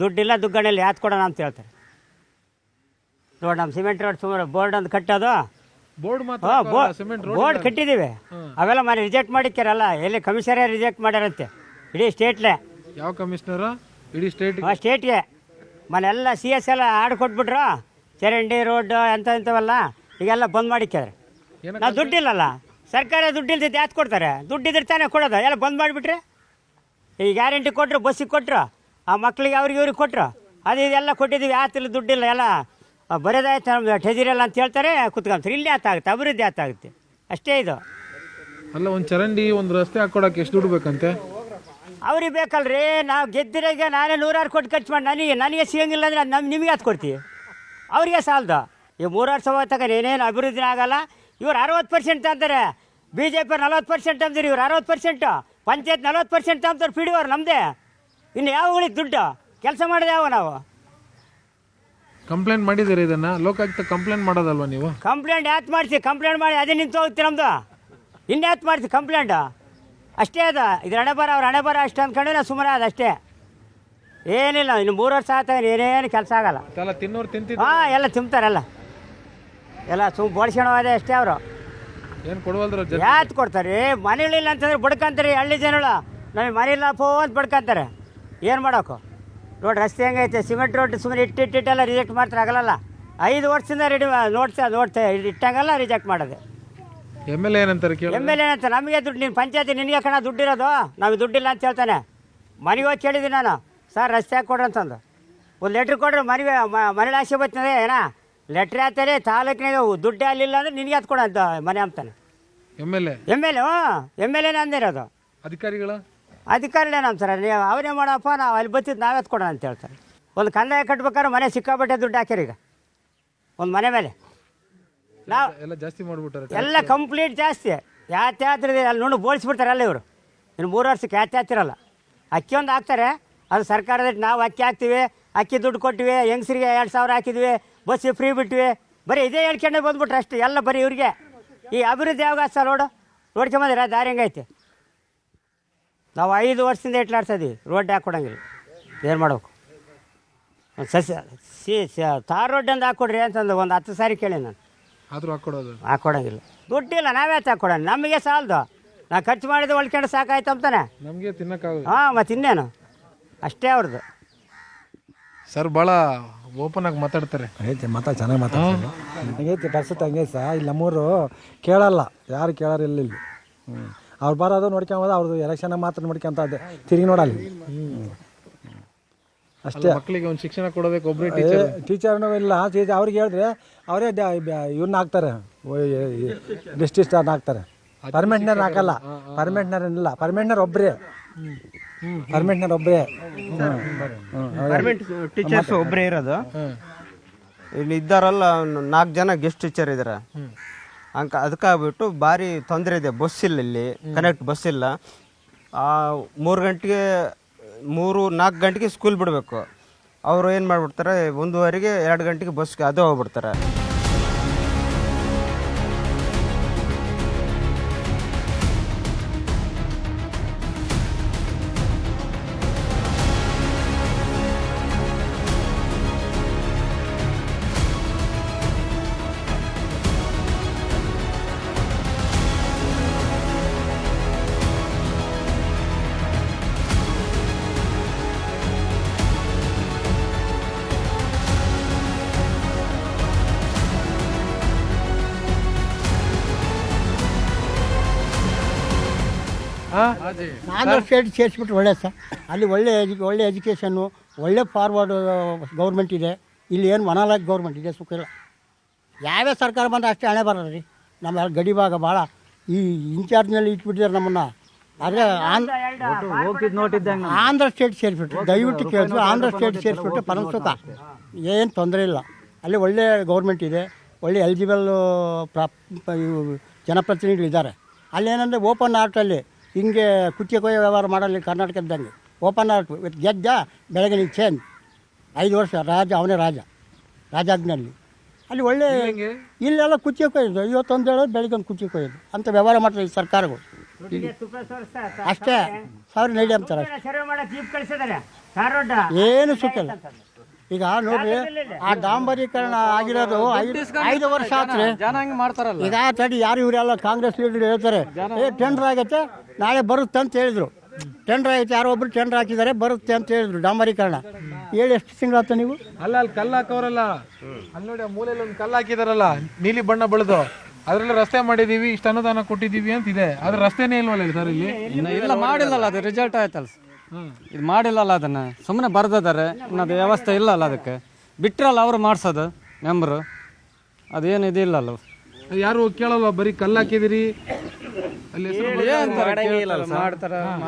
S8: ದುಡ್ಡಿಲ್ಲ ದುಗ್ಗಣಿಲ್ಲ ಯಾತ್ ಕೊಡೋಣ ಅಂತ ಹೇಳ್ತಾರೆ. ನೋಡಿ ನಮ್ಮ ಸಿಮೆಂಟ್ ರೋಡ್ ಸುಮಾರು ಬೋರ್ಡ್ ಒಂದು ಕಟ್ಟೋದು.
S1: ಬೋರ್ಡ್ ಮಾತ್ರ
S8: ಹಾಂ ಬೋರ್ಡ್
S1: ಸಿಮೆಂಟ್
S8: ಬೋರ್ಡ್ ಕಟ್ಟಿದ್ದೀವಿ ಅವೆಲ್ಲ ಮನೆ ರಿಜೆಕ್ಟ್ ಮಾಡಿಕ್ಕಾರಲ್ಲ ಎಲ್ಲಿ ಕಮಿಷನರೇ ರಿಜೆಕ್ಟ್ ಮಾಡ್ಯಾರಂತೆ. ಇಡೀ ಸ್ಟೇಟ್ಲೆ.
S1: ಯಾವ ಕಮಿಷನರ್? ಇಡೀ ಸ್ಟೇಟ್
S8: ಆ ಸ್ಟೇಟ್ಗೆ. ಮನೆ ಎಲ್ಲ ಸಿ ಎಸ್ ಎಲ್ಲ ಆಡ್ ಕೊಟ್ಬಿಟ್ರು. ಚರಂಡಿ ರೋಡ್ ಎಂತ ಇಂಥವೆಲ್ಲ ಈಗೆಲ್ಲ ಬಂದ್ ಮಾಡಿಕ್ಕಿದ್ರೆ ನಾವು ದುಡ್ಡಿಲ್ಲಲ್ಲ. ಸರ್ಕಾರ ದುಡ್ಡಿಲ್ದಿದ್ದು ಯಾತ್ ಕೊಡ್ತಾರೆ? ದುಡ್ಡಿದ್ರೆ ತಾನೇ ಕೊಡೋದು. ಎಲ್ಲ ಬಂದ್ ಮಾಡಿಬಿಟ್ರೆ. ಈ ಗ್ಯಾರಂಟಿ ಕೊಟ್ಟರು ಬಸ್ಸಿಗೆ ಕೊಟ್ಟರು ಆ ಮಕ್ಳಿಗೆ ಅವ್ರಿಗೆ ಇವ್ರಿಗೆ ಕೊಟ್ಟರು ಅದು ಇದೆಲ್ಲ ಕೊಟ್ಟಿದ್ದೀವಿ ಆತಿಲ್ಲ ದುಡ್ಡಿಲ್ಲ ಎಲ್ಲ. ಬರೋದಾಯ್ತು ನಮ್ದು ಠೆದಿರಲ್ಲ ಅಂತ ಹೇಳ್ತಾರೆ ಕುತ್ಕೊಂತಾರೆ. ಇಲ್ಲಿ ಆತಾಗುತ್ತೆ ಅಭಿವೃದ್ಧಿ ಆಗುತ್ತೆ. ಅಷ್ಟೇ ಇದು.
S1: ಅಲ್ಲ ಒಂದು ಚರಂಡಿ ಒಂದು ರಸ್ತೆ ಹಾಕೊಡಕ್ಕೆ ಎಷ್ಟು ದುಡ್ಡು ಬೇಕಂತೆ?
S8: ಅವ್ರಿಗೆ ಬೇಕಲ್ರಿ ನಾವು ಗೆದ್ದಿರೋಗೆ ನಾನೇ ನೂರಾರು ಕೋಟಿ ಖರ್ಚು ಮಾಡಿ ನನಗೆ ನನಗೆ ಸಿಗಂಗಿಲ್ಲ ಅಂದರೆ ನಮ್ಮ ನಿಮಗೆ ಅದು ಕೊಡ್ತೀವಿ ಅವರಿಗೆ ಸಾಲದು. ಈ ಮೂರಾರು ಸಾವಿರ ತಗೊಂಡು ಏನೇನು ಅಭಿವೃದ್ಧಿ ಆಗಲ್ಲ. ಇವ್ರು ಅರವತ್ತು ಪರ್ಸೆಂಟ್ ಅಂತಾರೆ. ಬಿ ಜೆ ಪಿ ನಲ್ವತ್ತು ಪರ್ಸೆಂಟ್ ಅಂದ್ರೆ ಇವ್ರು ಅರವತ್ತು ಪರ್ಸೆಂಟು. ಪಂಚಾಯತ್ ನಲ್ವತ್ತು ಪರ್ಸೆಂಟ್ ಅಂತಾರೆ ಪಿ ಡಿ ಅವ್ರು ನಮ್ಮದೇ ಇನ್ನು ಯಾವ ದುಡ್ಡು? ಕೆಲಸ ಮಾಡಿದೆ ಯಾವ ನಾವು?
S1: ಕಂಪ್ಲೇಂಟ್ ಮಾಡಿದ್ದೀರಿ ಇದನ್ನ? ಲೋಕಾಯುಕ್ತ ಕಂಪ್ಲೇಂಟ್ ಮಾಡೋದಲ್ವಾ ನೀವು?
S8: ಕಂಪ್ಲೇಂಟ್ ಯಾತ್ ಮಾಡಿಸಿ? ಕಂಪ್ಲೇಂಟ್ ಮಾಡಿ ಅದೇ ನಿಂತು ನಮ್ದು. ನಮ್ಮದು ಯಾತ್ ಮಾಡಿಸಿ ಕಂಪ್ಲೇಂಟ್ ಅಷ್ಟೇ ಅದ. ಇದು ಹಣೆಬರ ಅವ್ರ ಹಣೆಬರ ಅಷ್ಟೇ ಅಂದ್ಕೊಂಡು ನಾವು ಸುಮಾರು ಅದು ಅಷ್ಟೇ. ಏನಿಲ್ಲ ಇನ್ನು ಮೂರು ವರ್ಷ ಆತ ಏನೇನು ಕೆಲಸ ಆಗಲ್ಲ.
S1: ಎಲ್ಲ ತಿನ್ನೋರು ತಿಂತೀವಿ
S8: ಹಾಂ ಎಲ್ಲ ತಿಂತಾರಲ್ಲ ಎಲ್ಲ. ಸುಮ್ ಬೋಳ್ಸ್ಕೊಳೋದೆ ಅಷ್ಟೇ ಅವರು.
S1: ಏನು ಕೊಡುವಲ್ದ್ರ ಜನ?
S8: ಯಾತ್ ಕೊಡ್ತಾರೆ? ಮನೆಗಳಿಲ್ಲ ಅಂತಂದ್ರೆ ಬಡ್ಕಂತಾರೆ ಹಳ್ಳಿ ಜನಗಳು ನಮಗೆ ಮನೆ ಇಲ್ಲ ಪೋ ಅಂತ ಬಡ್ಕಂತಾರೆ. ಏನು ಮಾಡೋಕು? ರೋಡ್ ರಸ್ತೆ ಹೆಂಗೈತೆ? ಸಿಮೆಂಟ್ ರೋಡ್ ಸುಮ್ಮನೆ ಇಟ್ಟಿಟ್ಟಿಟ್ಟೆಲ್ಲ ರಿಜೆಕ್ಟ್ ಮಾಡ್ತಾರೆ ಆಗಲ್ಲ ಐದು ವರ್ಷದಿಂದ ರೆಡಿ ನೋಡ್ತಾ ನೋಡ್ತಾ ಇಟ್ಟಂಗಲ್ಲ ರಿಜೆಕ್ಟ್ ಮಾಡೋದು.
S1: ಎಂ ಎಲ್ ಎ ಏನಂತಾರೆ ಕೇಳಿ
S8: ಎಂ ಎಲ್ ಎ ಅಂತ ನಮಗೆ ದುಡ್ಡು ನೀನು ಪಂಚಾಯತಿ ನಿನಗೆ ಕಣ ದುಡ್ಡಿರೋದು? ನಾವು ದುಡ್ಡಿಲ್ಲ ಅಂತ ಹೇಳ್ತಾನೆ. ಮನೆಗೆ ಹೋಗಿ ಕೇಳಿದ್ದೀನಿ ನಾನು. ಸರ್ ರಸ್ತೆ ಕೊಡ್ರಿ ಅಂತಂದು. ಒಂದು ಲೆಟ್ರ್ ಕೊಡ್ರಿ ಮನೆಗೆ ಮನೆ ಆಸೆ ಬರ್ತದೆ ಏನ? ಲೆಟ್ರ್ ಹಾಕ್ತಾರೆ ತಾಲೂಕಿನಾಗ ದುಡ್ಡೇ ಅಲ್ಲಿಲ್ಲ ಅಂದ್ರೆ ನಿನಗೆ ಅದು ಕೊಡ ಅಂತ ಮನೆ ಅಂತಾನೆ.
S1: M L A
S8: M L A M L A ಅಂದಿರೋದು.
S1: ಅಧಿಕಾರಿಗಳ?
S8: ಅಧಿಕಾರಿಗಳೇ ನಮ್ಮ ಸರ್ ನೀವು ಅವನೇ ಮಾಡಪ್ಪ ನಾವು ಅಲ್ಲಿ ಬತ್ತಿದ್ದು ನಾವೇ ಕೊಡೋಣ ಅಂತ ಹೇಳ್ತಾರೆ. ಒಂದು ಕಂದಾಯ ಕಟ್ಬೇಕಾದ್ರೆ ಮನೆ ಸಿಕ್ಕಾಪಟ್ಟೆ ದುಡ್ಡು ಹಾಕ್ಯಾರ ಈಗ. ಒಂದು ಮನೆ ಮೇಲೆ. ನಾವು
S1: ಎಲ್ಲ ಜಾಸ್ತಿ ಮಾಡ್ಬಿಟ್ಟಾರೆ
S8: ಎಲ್ಲ ಕಂಪ್ಲೀಟ್ ಜಾಸ್ತಿ. ಯಾತ್ಯಾತ್ರಿದೆ ಅಲ್ಲಿ ನೋಡಿ ಬೋಳಿಸ್ಬಿಡ್ತಾರೆ ಅಲ್ಲ ಇವರು. ಇನ್ನು ಮೂರು ವರ್ಷಕ್ಕೆ ಯಾತ್ಯಾತಿರಲ್ಲ ಅಕ್ಕಿ ಒಂದು ಹಾಕ್ತಾರೆ. ಅದು ಸರ್ಕಾರದ ನಾವು ಅಕ್ಕಿ ಹಾಕ್ತೀವಿ ಅಕ್ಕಿ ದುಡ್ಡು ಕೊಟ್ಟಿವಿ ಹೆಂಗಸ್ರಿಗೆ ಎರಡು ಸಾವಿರ ಹಾಕಿದ್ವಿ ಬಸ್ಸಿಗೆ ಫ್ರೀ ಬಿಟ್ವಿ. ಬರೀ ಇದೇ ಹೇಳ್ಕೊಂಡೆ ಬಂದ್ಬಿಟ್ರೆ ಅಷ್ಟೇ ಎಲ್ಲ ಬರೀ ಇವ್ರಿಗೆ. ಈ ಅಭಿವೃದ್ಧಿ ಯಾವಾಗ ಸರ್ ನೋಡು ನೋಡ್ಕೊಂಬಂದಿರ ದಾರಿ ಹೆಂಗೈತೆ? ನಾವು ಐದು ವರ್ಷದಿಂದ ಇಟ್ಲಾಡ್ತಾ ಇದೀವಿ. ರೋಡ್ ಹಾಕ್ಕೊಡಂಗಿಲ್ಲ ಏನು ಮಾಡಬೇಕು? ಒಂದು ಸಸ್ಯ ಸಿ ಸ- ತಾರ್ ರೋಡ್ ಒಂದು ಹಾಕ್ಕೊಡ್ರಿ ಅಂತಂದು ಒಂದು ಹತ್ತು ಸಾರಿ ಕೇಳಿ ನಾನು.
S1: ಆದ್ರೂ ಹಾಕ್ಕೊಡೋದು
S8: ಹಾಕೊಡಂಗಿಲ್ಲ. ದುಡ್ಡಿಲ್ಲ ನಾವೇ ಹಾಕ್ಕೊಡೋಣ ನಮಗೆ ಸಾಲದು. ನಾ ಖರ್ಚು ಮಾಡಿದ್ದು ಒಳ್ಕೊಂಡು ಸಾಕಾಯ್ತು ಅಂತಾನೆ.
S1: ನಮಗೆ ತಿನ್ನೋಕ್ಕಾಗಲ್ಲ
S8: ಹಾಂ ಮತ್ತು ಇನ್ನೇನು? ಅಷ್ಟೇ ಅವ್ರದ್ದು
S1: ಸರ್ ಭಾಳ ಓಪನ್ ಆಗಿ ಮಾತಾಡ್ತಾರೆ.
S9: ಐತೆ ಮಾತಾ ಚೆನ್ನಾಗಿ ಮಾತಾಡ್ತಾರೆ. ಹಂಗೈತೆ ಪರಿಸ್ಥಿತಿ ಹಂಗೆ ಸಹ ಇಲ್ಲಿ ನಮ್ಮೂರು ಕೇಳಲ್ಲ. ಯಾರು ಕೇಳೋರು ಇಲ್ಲ ಇಲ್ಲಿ. ಹ್ಞೂ ಅವ್ರು ಬರೋದು ನೋಡ್ಕೊಂಬೋದು ಅವ್ರದ್ದು ಎಲೆಕ್ಷನ್ ಮಾತ್ರ ನೋಡ್ಕೊಂತ ಅದೇ ತಿರುಗಿ ನೋಡಲ್ಲ. ಅಷ್ಟೇ.
S1: ಮಕ್ಕಳಿಗೆ ಒಂದು ಶಿಕ್ಷಣ ಕೊಡಬೇಕು ಒಬ್ಬರೇ
S9: ಟೀಚರ್ನೂ ಇಲ್ಲ. ಟೀಚರ್ ಅವ್ರಿಗೆ ಹೇಳಿದ್ರೆ ಅವರೇ ಇವ್ರನ್ನ ಹಾಕ್ತಾರೆ. ಡಿಸ್ಟಿಸ್ಟರ್ನ ಹಾಕ್ತಾರೆ. ಪರ್ಮೆಂಟ್ನರ್ ಹಾಕಲ್ಲ. ಪರ್ಮೆಂಟ್ನರ್ ಇಲ್ಲ ಪರ್ಮೆಂಟ್ನರ್ ಒಬ್ಬರೇ ಪರ್ಮೆಂಟ್ನರ್ ಒಬ್ಬರೇ
S10: ಟೀಚರ್ಸ್ ಒಬ್ಬರೇ ಇರೋದು. ಇಲ್ಲಿ ಇದ್ದಾರಲ್ಲ ನಾಲ್ಕು ಜನ ಗೆಸ್ಟ್ ಟೀಚರ್ ಇದ್ದಾರೆ ಅಂಕ ಅದಕ್ಕಾಗ್ಬಿಟ್ಟು ಭಾರಿ ತೊಂದರೆ ಇದೆ ಬಸ್ ಇಲ್ಲ ಇಲ್ಲಿ ಕನೆಕ್ಟ್ ಬಸ್ ಇಲ್ಲ. ಮೂರು ಗಂಟೆಗೆ ಮೂರು ನಾಲ್ಕು ಗಂಟೆಗೆ ಸ್ಕೂಲ್ ಬಿಡಬೇಕು. ಅವರು ಏನು ಮಾಡಿಬಿಡ್ತಾರೆ ಒಂದೂವರೆಗೆ ಎರಡು ಗಂಟೆಗೆ ಬಸ್ಗೆ ಅದು ಹೋಗ್ಬಿಡ್ತಾರೆ.
S2: ನಾನು ಸ್ಟೇಟ್ ಸೇರಿಸ್ಬಿಟ್ರೆ ಒಳ್ಳೆ ಸರ್ ಅಲ್ಲಿ ಒಳ್ಳೆ ಎಜು ಒಳ್ಳೆ ಎಜುಕೇಷನ್ನು ಒಳ್ಳೆ ಫಾರ್ವರ್ಡ್ ಗೌರ್ಮೆಂಟ್ ಇದೆ. ಇಲ್ಲಿ ಏನು ಮನಾಲಾಗಿ ಗೌರ್ಮೆಂಟ್ ಇದೆ ಸುಖ ಇಲ್ಲ. ಯಾವ್ಯಾವ ಸರ್ಕಾರ ಬಂದ ಅಷ್ಟೇ ಹಣೆ ಬರೋದು ರೀ. ನಮ್ಮ ಗಡಿ ಭಾಗ ಭಾಳ. ಈ ಇನ್ಚಾರ್ಜ್ನಲ್ಲಿ ಇಟ್ಬಿಟ್ಟಿದ್ದಾರೆ ನಮ್ಮನ್ನು. ಆದರೆ ಆಂಧ್ರ ಸ್ಟೇಟ್ ಸೇರಿಸ್ಬಿಟ್ರು. ದಯವಿಟ್ಟು ಕೇಳಿದ್ರು ಆಂಧ್ರ ಸ್ಟೇಟ್ ಸೇರಿಸ್ಬಿಟ್ಟು ಪರಮ ಸುಖ ಏನು ತೊಂದರೆ ಇಲ್ಲ. ಅಲ್ಲಿ ಒಳ್ಳೆ ಗೌರ್ಮೆಂಟ್ ಇದೆ. ಒಳ್ಳೆ ಎಲಿಜಿಬಲ್ ಪ್ರಾಪ್ ಇವು ಜನಪ್ರತಿನಿಧಿಗಳಿದ್ದಾರೆ. ಅಲ್ಲೇನಂದರೆ ಓಪನ್ ಆರ್ಟಲ್ಲಿ ಹಿಂಗೆ ಕುಟ್ಟಿ ಕೊಯ್ಯೋ ವ್ಯವಹಾರ ಮಾಡಲ್ಲ ಕರ್ನಾಟಕದ್ದಂಗೆ. ಓಪನ್ ಆರ್ಟ್ ವಿತ್ ಗೆದ್ದ ಬೆಳಗಿನ ಚೇಂಜ್ ಐದು ವರ್ಷ ರಾಜ ಅವನೇ ರಾಜ. ರಾಜಾಜ್ಞಲ್ಲಿ. ಅಲ್ಲಿ ಒಳ್ಳೆ ಇಲ್ಲೆಲ್ಲ ಕುಚ್ಚಿ ಕೊಯ್ಯೋದು. ಇವತ್ತೊಂದು ಹೇಳೋದು ಬೆಳಗ್ಗೆ ಒಂದು ಕುಚ್ಚಿ ಕೊಯ್ಯೋದು. ಅಂತ ವ್ಯವಹಾರ ಮಾಡ್ತಾರೆ ಈ ಸರ್ಕಾರಗಳು. ಅಷ್ಟೇ. ಸಾವಿರ ನೈಡಿ ಅಂತಾರೆ ಅಷ್ಟೇ. ಸುಖ ಈಗ ನೋಡ್ರಿ ಆ ಡಾಂಬರೀಕರಣ ಆಗಿರೋದು ಐದು ಐದು ವರ್ಷ ಆತ್ರಿ
S3: ಜನ ಹಂಗೆ ಮಾಡ್ತಾರಲ್ಲ
S2: ಈಗ ತಡಿ ಯಾರು ಇವರೆಲ್ಲ ಕಾಂಗ್ರೆಸ್ ಲೀಡರ್ ಹೇಳ್ತಾರೆ ಏ ಟೆಂಡರ್ ಆಗತ್ತೆ ನಾಳೆ ಬರುತ್ತೆ ಅಂತ ಹೇಳಿದ್ರು ಟೆಂಡರ್ ಆಗೈತೆ ಯಾರೋ ಒಬ್ರು ಟೆಂಡರ್ ಹಾಕಿದ್ದಾರೆ ಬರುತ್ತೆ ಅಂತ ಹೇಳಿದ್ರು ಡಾಂಬರೀಕರಣ ಹೇಳಿ ಎಷ್ಟು ತಿಂಗಳಾಯ್ತು ನೀವು
S1: ಅಲ್ಲ ಅಲ್ಲಿ ಕಲ್ಲು ಹಾಕೋರಲ್ಲ ಅಲ್ಲಿ ನೋಡಿ ಆ ಮೂಲೆಯಲ್ಲಿ ಒಂದು ಕಲ್ಲು ಹಾಕಿದಾರಲ್ಲ ನೀಲಿ ಬಣ್ಣ ಬೆಳೆದು ಅದರಲ್ಲಿ ರಸ್ತೆ ಮಾಡಿದೀವಿ ಇಷ್ಟು ಅನುದಾನ ಕೊಟ್ಟಿದೀವಿ ಅಂತ ಇದೆ ಆದ್ರೆ ರಸ್ತೆನೇ ಇಲ್ವಲ್ಲ ಸರ್ ಇಲ್ಲಿ
S3: ಇಲ್ಲ ಮಾಡಿಲ್ಲಲ್ಲ ಅದು ರಿಸಲ್ಟ್ ಆಯ್ತಲ್ಲ ಇದು ಮಾಡಿಲ್ಲಲ್ಲ ಅದನ್ನು. ಸುಮ್ಮನೆ ಬರೆದಿದ್ದಾರೆ. ಅನ್ನೋದು ವ್ಯವಸ್ಥೆ ಇಲ್ಲ ಅಲ್ಲ ಅದಕ್ಕೆ. ಬಿಟ್ರಲ್ಲ ಅವರು ಮಾಡಿಸೋದು, ಮೆಂಬರು. ಅದೇನು ಇದಿಲ್ಲಲ್ಲ
S1: ಯಾರು ಕೇಳಲ್ಲ ಬರೀ ಕಲ್ಲು ಹಾಕಿದಿರಿ ಅಲ್ಲಿ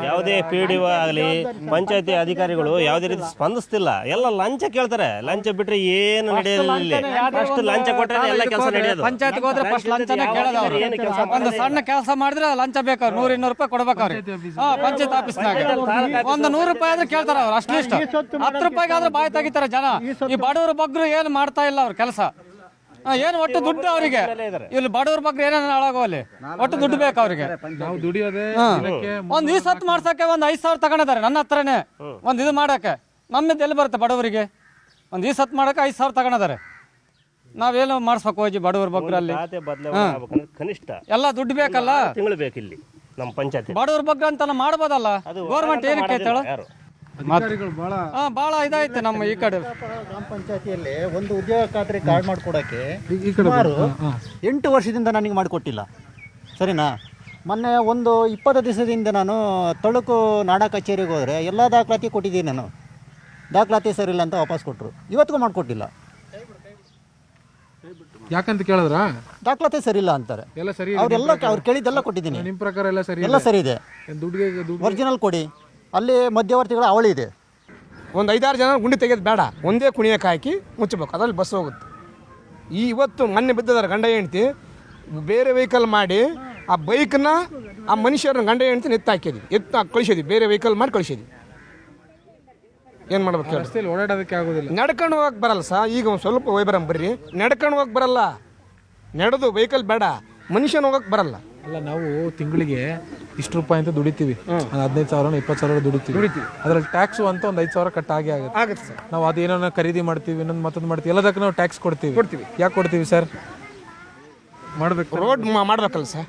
S4: ಯಾವುದೇ ಪಿ ಡಿ ಆಗಲಿ ಪಂಚಾಯತಿ ಅಧಿಕಾರಿಗಳು ಯಾವುದೇ ರೀತಿ ಸ್ಪಂದಿಸ್ತಿಲ್ಲ. ಎಲ್ಲ ಲಂಚ ಕೇಳ್ತಾರೆ. ಲಂಚ ಬಿಟ್ರೆ ಏನು ನಡೆಯೋದಿಲ್ಲ ಇಲ್ಲಿ. ಫಸ್ಟ್ ಲಂಚ ಕೊಟ್ಟರೆ ಎಲ್ಲ ಕೆಲಸ ನಡೆಯೋದು.
S3: ಪಂಚಾಯತ್ ಹೋದ್ರೆ ಫಸ್ಟ್ ಲಂಚನೇ ಕೇಳೋದು ಅವ್ರು. ಒಂದು ಸಣ್ಣ ಕೆಲಸ ಮಾಡಿದ್ರೆ ಲಂಚ ಬೇಕು ನೂರ ಇನ್ನೂರು ರೂಪಾಯಿ ಕೊಡ್ಬೇಕು ಅವ್ರಿಗೆ. ಹಾ ಪಂಚಾಯತ್ ಆಫೀಸ್ನಾಗ. ಒಂದು ನೂರು ರೂಪಾಯಿ ಆದ್ರೆ ಕೇಳ್ತಾರ ಅವ್ರು ಅಷ್ಟು ಇಷ್ಟ ಹತ್ತು ರೂಪಾಯಿಗಾದ್ರೆ ಬಾಯಿ ತೆಗಿತಾರೆ ಜನ. ಈ ಬಡವರು ಬಗ್ಗರು ಏನು ಮಾಡ್ತಾ ಇಲ್ಲ ಅವ್ರ ಕೆಲಸ. ಏನು ಒಟ್ಟು ದುಡ್ಡು ಅವರಿಗೆ? ಇಲ್ಲಿ ಬಡವ್ರ ಬಗ್ಗೆ ಏನೇನು ಹಾಳಾಗೋಲ್ಲಿ ಒಟ್ಟು ದುಡ್ಡು ಬೇಕು ಅವರಿಗೆ.
S1: ನಾವು ದುಡಿಯೋದೇ
S3: ಒಂದ್ ಈ ಸತ್ತು ಮಾಡ್ಸಕ್ಕೆ ಒಂದ್ ಐದ್ ಸಾವಿರ ತಗೊಂಡಿದ್ದಾರೆ ನನ್ನ ಹತ್ರನೇ. ಒಂದ್ ಇದು ಮಾಡಕ್ಕೆ. ನಮ್ಮಿಂದ ಎಲ್ಲಿ ಬರುತ್ತೆ ಬಡವರಿಗೆ? ಒಂದ್ ಈ ಸತ್ ಮಾಡಕ್ಕೆ ಐದ್ ಸಾವಿರ ತಗೊಂಡಿದ್ದಾರೆ. ನಾವೇನು ಮಾಡಿಸ್ಬೇಕು ಹೋಗಿ ಬಡವ್ರ ಬಗ್ಗರಲ್ಲಿ
S4: ಖಾತೆ ಬದಲಾವಣೆ ಆಗ್ಬೇಕಂದ್ರೆ ಕನಿಷ್ಠ.
S3: ಎಲ್ಲ ದುಡ್ಡು ಬೇಕಲ್ಲ?
S4: ತಿಂಗಳು ಬೇಕಿಲ್ಲಿ ಇಲ್ಲಿ ನಮ್ಮ ಪಂಚಾಯತ್.
S3: ಬಡವ್ರ ಬಗ್ಗೆ ಅಂತ ಮಾಡ್ಬೋದಲ್ಲ ಗೌರ್ಮೆಂಟ್ ಏನಕ್ಕೆ ಐತೇಳು
S1: ಅಧಿಕಾರಿಗಳು ಬಹಳ
S3: ಇದಾಯ್ತು ನಮ್ಮ ಈ ಕಡೆ.
S11: ಗ್ರಾಮ ಪಂಚಾಯತಿಯಲ್ಲಿ ಒಂದು ಉದ್ಯೋಗ ಖಾತ್ರಿ ಕಾರ್ಡ್ ಮಾಡಿಕೊಡೋಕ್ಕೆ
S1: ಈ ಕಡೆ
S11: ಸುಮಾರು ಎಂಟು ವರ್ಷದಿಂದ ನನಗೆ ಮಾಡಿಕೊಟ್ಟಿಲ್ಲ. ಸರಿನಾ? ಮೊನ್ನೆ ಒಂದು ಇಪ್ಪತ್ತು ದಿವಸದಿಂದ ನಾನು ತಳುಕು ನಾಡ ಕಚೇರಿಗೆ ಹೋದರೆ ಎಲ್ಲ ದಾಖಲಾತಿ ಕೊಟ್ಟಿದ್ದೀನಿ ನಾನು. ದಾಖಲಾತಿ ಸರಿಯಿಲ್ಲ ಅಂತ ವಾಪಸ್ ಕೊಟ್ಟರು ಇವತ್ತಿಗೂ ಮಾಡಿಕೊಟ್ಟಿಲ್ಲ.
S1: ಯಾಕಂತ ಕೇಳಿದ್ರ?
S11: ದಾಖಲಾತಿ ಸರಿಯಿಲ್ಲ ಅಂತಾರೆ.
S1: ಎಲ್ಲ ಸರಿ
S11: ಅವರೆಲ್ಲ ಅವ್ರು ಕೇಳಿದ್ದೆಲ್ಲ ಕೊಟ್ಟಿದ್ದೀನಿ.
S1: ನಿಮ್ಮ ಪ್ರಕಾರ ಎಲ್ಲ ಸರಿ
S11: ಎಲ್ಲ ಸರಿ ಇದೆ.
S1: ದುಡ್ಡಿಗೆ
S11: ಒರಿಜಿನಲ್ ಕೊಡಿ. ಅಲ್ಲಿ ಮಧ್ಯವರ್ತಿಗಳ ಅವಳಿ ಇದೆ.
S12: ಒಂದು ಐದಾರು ಜನ ಗುಂಡಿ ತೆಗೆಯೋದು ಬೇಡ. ಒಂದೇ ಕುಣಿಯಕ್ಕೆ ಹಾಕಿ ಮುಚ್ಚಬೇಕು. ಅದರಲ್ಲಿ ಬಸ್ ಹೋಗುತ್ತೆ. ಈ ಇವತ್ತು ಮೊನ್ನೆ ಬಿದ್ದಿದ್ದಾರೆ ಗಂಡ ಹೆಂಡ್ತಿ ಬೇರೆ ವೆಹಿಕಲ್ ಮಾಡಿ ಆ ಬೈಕ್ನ ಆ ಮನುಷ್ಯರನ್ನ ಗಂಡ ಹೆಂಡ್ತಿ ಎತ್ತು ಹಾಕಿದ್ವಿ. ಎತ್ತು ಕಳಿಸಿದ್ವಿ. ಬೇರೆ ವೆಹಿಕಲ್ ಮಾಡಿ ಕಳಿಸಿದ್ವಿ. ಏನು ಮಾಡ್ಬೇಕು
S1: ರಸ್ತೆಯಲ್ಲಿ ಓಡಾಡೋದಕ್ಕೆ ಆಗೋದಿಲ್ಲ.
S12: ನಡ್ಕೊಂಡು ಹೋಗಕ್ಕೆ ಬರಲ್ಲ ಸಾ. ಈಗ ಒಂದು ಸ್ವಲ್ಪ ವೈಬ್ರಮ್ ಬರ್ರಿ. ನಡ್ಕೊಂಡು ಹೋಗಕ್ಕೆ ಬರಲ್ಲ. ನಡೆದು ವೆಹಿಕಲ್ ಬೇಡ. ಮನುಷ್ಯನ ಹೋಗಕ್ಕೆ ಬರಲ್ಲ.
S1: ಅಲ್ಲ ನಾವು ತಿಂಗಳಿಗೆ ಇಷ್ಟು ರೂಪಾಯಿ ಅಂತ ದುಡಿತೀವಿ. ಒಂದು ಹದಿನೈದು ಸಾವಿರ ಇಪ್ಪತ್ತು ಸಾವಿರ ದುಡಿತೀವಿ. ದುಡಿತೀವಿ. ಅದ್ರಲ್ಲಿ ಟ್ಯಾಕ್ಸ್ ಅಂತ ಒಂದು ಐದು ಸಾವಿರ ಕಟ್ ಆಗಿ ಆಗುತ್ತೆ.
S12: ಆಗುತ್ತೆ ಸರ್.
S1: ನಾವು ಅದೇನೋ ಖರೀದಿ ಮಾಡ್ತೀವಿ ಇನ್ನೊಂದು ಮತ್ತೊಂದು ಮಾಡ್ತೀವಿ ಎಲ್ಲದಕ್ಕೆ ನಾವು ಟ್ಯಾಕ್ಸ್ ಕೊಡ್ತೀವಿ. ಕೊಡ್ತೀವಿ. ಯಾಕೆ ಕೊಡ್ತೀವಿ ಸರ್? ಮಾಡ್ಬೇಕು
S12: ರೋಡ್ ಮಾಡ್ಬೇಕಲ್ಲ ಸರ್.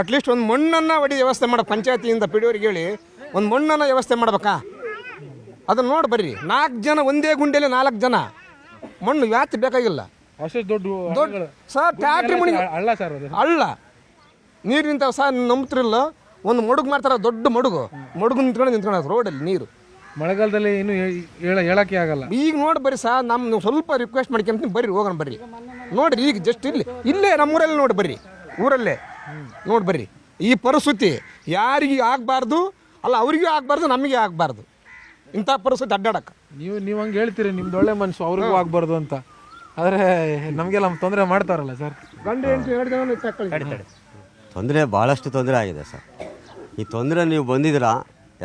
S12: ಅಟ್ಲೀಸ್ಟ್ ಒಂದು ಮಣ್ಣನ್ನು ಒಡಿ ವ್ಯವಸ್ಥೆ ಮಾಡೋ ಪಂಚಾಯತಿಯಿಂದ ಪಿಡಿಯೋರಿಗೆ ಹೇಳಿ. ಒಂದು ಮಣ್ಣನ್ನು ವ್ಯವಸ್ಥೆ ಮಾಡ್ಬೇಕಾ? ಅದನ್ನ ನೋಡಿ ಬರ್ರಿ. ನಾಲ್ಕು ಜನ ಒಂದೇ ಗುಂಡೆಯಲ್ಲಿ ನಾಲ್ಕು ಜನ. ಮಣ್ಣು ಯಾತ್ ಬೇಕಾಗಿಲ್ಲ.
S1: ಅಷ್ಟು ದೊಡ್ಡ
S12: ದೊಡ್ಡ ಸರ್ ಟ್ಯಾಕ್ಟ್ರಿ ಮಣಿ
S1: ಅಲ್ಲ ಸರ್
S12: ಅಲ್ಲ ನೀರು ನಿಂತಾವ ಸರ್ ನಂಬ್ತಿರಲ್ಲ ಒಂದು ಮಡುಗು ಮಾಡ್ತಾರೆ ದೊಡ್ಡ ಮಡುಗು. ಮಡುಗು ನಿಂತ್ಕೊಂಡು ನಿಂತ್ಕೊಂಡು ರೋಡಲ್ಲಿ ನೀರು.
S1: ಮಳೆಗಾಲದಲ್ಲಿ ಏನು ಹೇಳ ಹೇಳಕ್ಕೆ ಆಗಲ್ಲ.
S12: ಈಗ ನೋಡಿ ಬರ್ರಿ ಸರ್ ನಮ್ಮ ನೀವು ಸ್ವಲ್ಪ ರಿಕ್ವೆಸ್ಟ್ ಮಾಡ್ಕೊಂತೀನಿ ಬರ್ರಿ ಹೋಗೋಣ ಬರ್ರಿ. ನೋಡ್ರಿ ಈಗ ಜಸ್ಟ್ ಇಲ್ಲಿ. ಇಲ್ಲೇ ನಮ್ಮೂರಲ್ಲಿ ನೋಡಿ ಬರ್ರಿ. ಊರಲ್ಲೇ. ನೋಡಿ ಬರ್ರಿ. ಈ ಪರಿಸ್ಥಿತಿ ಯಾರಿಗೆ ಆಗಬಾರ್ದು ಅಲ್ಲ ಅವರಿಗೂ ಆಗಬಾರ್ದು ನಮಗೆ ಆಗಬಾರ್ದು. ಇಂಥ ಪರಿಸ್ಥಿತಿ ಅಡ್ಡಾಡಕ್ಕೆ
S1: ನೀವು ನೀವು ಹಂಗೆ ಹೇಳ್ತೀರಿ ನಿಮ್ದು ಒಳ್ಳೆ ಮನಸ್ಸು ಅವ್ರಿಗೂ ಆಗಬಾರ್ದು ಅಂತ. ಆದರೆ ನಮಗೆಲ್ಲ ತೊಂದರೆ ಮಾಡ್ತಾರಲ್ಲ ಸರ್?
S12: ಗಂಡ ಹೆಂಡತಿ ಎರಡು ಜನ
S13: ತೊಂದರೆ ಭಾಳಷ್ಟು ತೊಂದರೆ ಆಗಿದೆ ಸರ್. ಈ ತೊಂದರೆ ನೀವು ಬಂದಿದ್ದೀರಾ,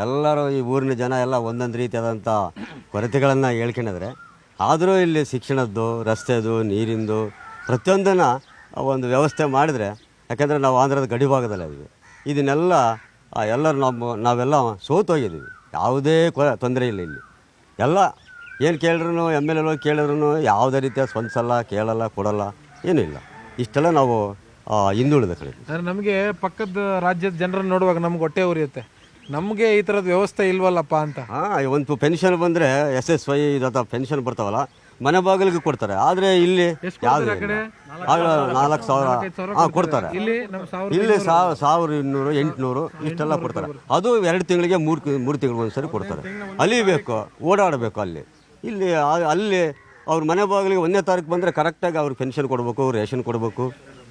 S13: ಎಲ್ಲರೂ ಈ ಊರಿನ ಜನ ಎಲ್ಲ ಒಂದೊಂದು ರೀತಿಯಾದಂಥ ಕೊರತೆಗಳನ್ನು ಹೇಳ್ಕೊಂಡಿದ್ರೆ ಆದರೂ ಇಲ್ಲಿ ಶಿಕ್ಷಣದ್ದು, ರಸ್ತೆದು, ನೀರಿಂದು ಪ್ರತಿಯೊಂದನ್ನು ಒಂದು ವ್ಯವಸ್ಥೆ ಮಾಡಿದರೆ, ಯಾಕೆಂದರೆ ನಾವು ಆಂಧ್ರದ ಗಡಿ ಭಾಗದಲ್ಲಿದ್ದೀವಿ ಇದನ್ನೆಲ್ಲ ಎಲ್ಲರೂ ನಮ್ಮ ನಾವೆಲ್ಲ ಸೋತೋಗಿದ್ದೀವಿ ಯಾವುದೇ ಕೊ, ತೊಂದರೆ ಇಲ್ಲ ಇಲ್ಲಿ. ಎಲ್ಲ ಏನು ಕೇಳಿದ್ರು ಎಂ ಎಲ್ ಎಲ್ ಕೇಳಿದ್ರು ಯಾವುದೇ ರೀತಿಯ ಸ್ಪಂದಿಸಲ್ಲ, ಕೇಳಲ್ಲ, ಕೊಡಲ್ಲ, ಏನೂ ಇಲ್ಲ. ಇಷ್ಟೆಲ್ಲ ನಾವು ಹಿಂದುಳಿದ ಕಡೆ.
S1: ಅಂದರೆ ನಮಗೆ ಪಕ್ಕದ ರಾಜ್ಯದ ಜನರನ್ನು ನೋಡುವಾಗ ನಮ್ಗೆ ಹೊಟ್ಟೆ ಉರಿಯುತ್ತೆ. ನಮಗೆ ಈ ಥರದ ವ್ಯವಸ್ಥೆ ಇಲ್ವಲ್ಲಪ್ಪ ಅಂತ.
S13: ಹಾಂ ಒಂದು ಪೆನ್ಷನ್ ಬಂದರೆ ಎಸ್ ಎಸ್ ವೈ ಇದಂಥ ಪೆನ್ಷನ್ ಬರ್ತಾವಲ್ಲ ಮನೆ ಬಾಗಿಲಿಗೆ ಕೊಡ್ತಾರೆ. ಆದರೆ ಇಲ್ಲಿ ಯಾವುದು ನಾಲ್ಕು ಸಾವಿರ. ಹಾಂ ಕೊಡ್ತಾರೆ.
S1: ಇಲ್ಲಿ ಸಾವಿರ
S13: ಇನ್ನೂರು. ಎಂಟುನೂರು ಇಷ್ಟೆಲ್ಲ ಕೊಡ್ತಾರೆ. ಅದು ಎರಡು ತಿಂಗಳಿಗೆ ಮೂರು ಮೂರು ತಿಂಗಳಿಗೆ ಒಂದ್ಸರಿ ಕೊಡ್ತಾರೆ. ಅಲಿಬೇಕು ಓಡಾಡಬೇಕು ಅಲ್ಲಿ. ಇಲ್ಲಿ ಅಲ್ಲಿ ಅವ್ರ ಮನೆ ಬಾಗಿಲಿಗೆ ಒಂದನೇ ತಾರೀಕು ಬಂದರೆ ಕರೆಕ್ಟಾಗಿ ಅವ್ರಿಗೆ ಪೆನ್ಷನ್ ಕೊಡಬೇಕು ರೇಷನ್ ಕೊಡಬೇಕು.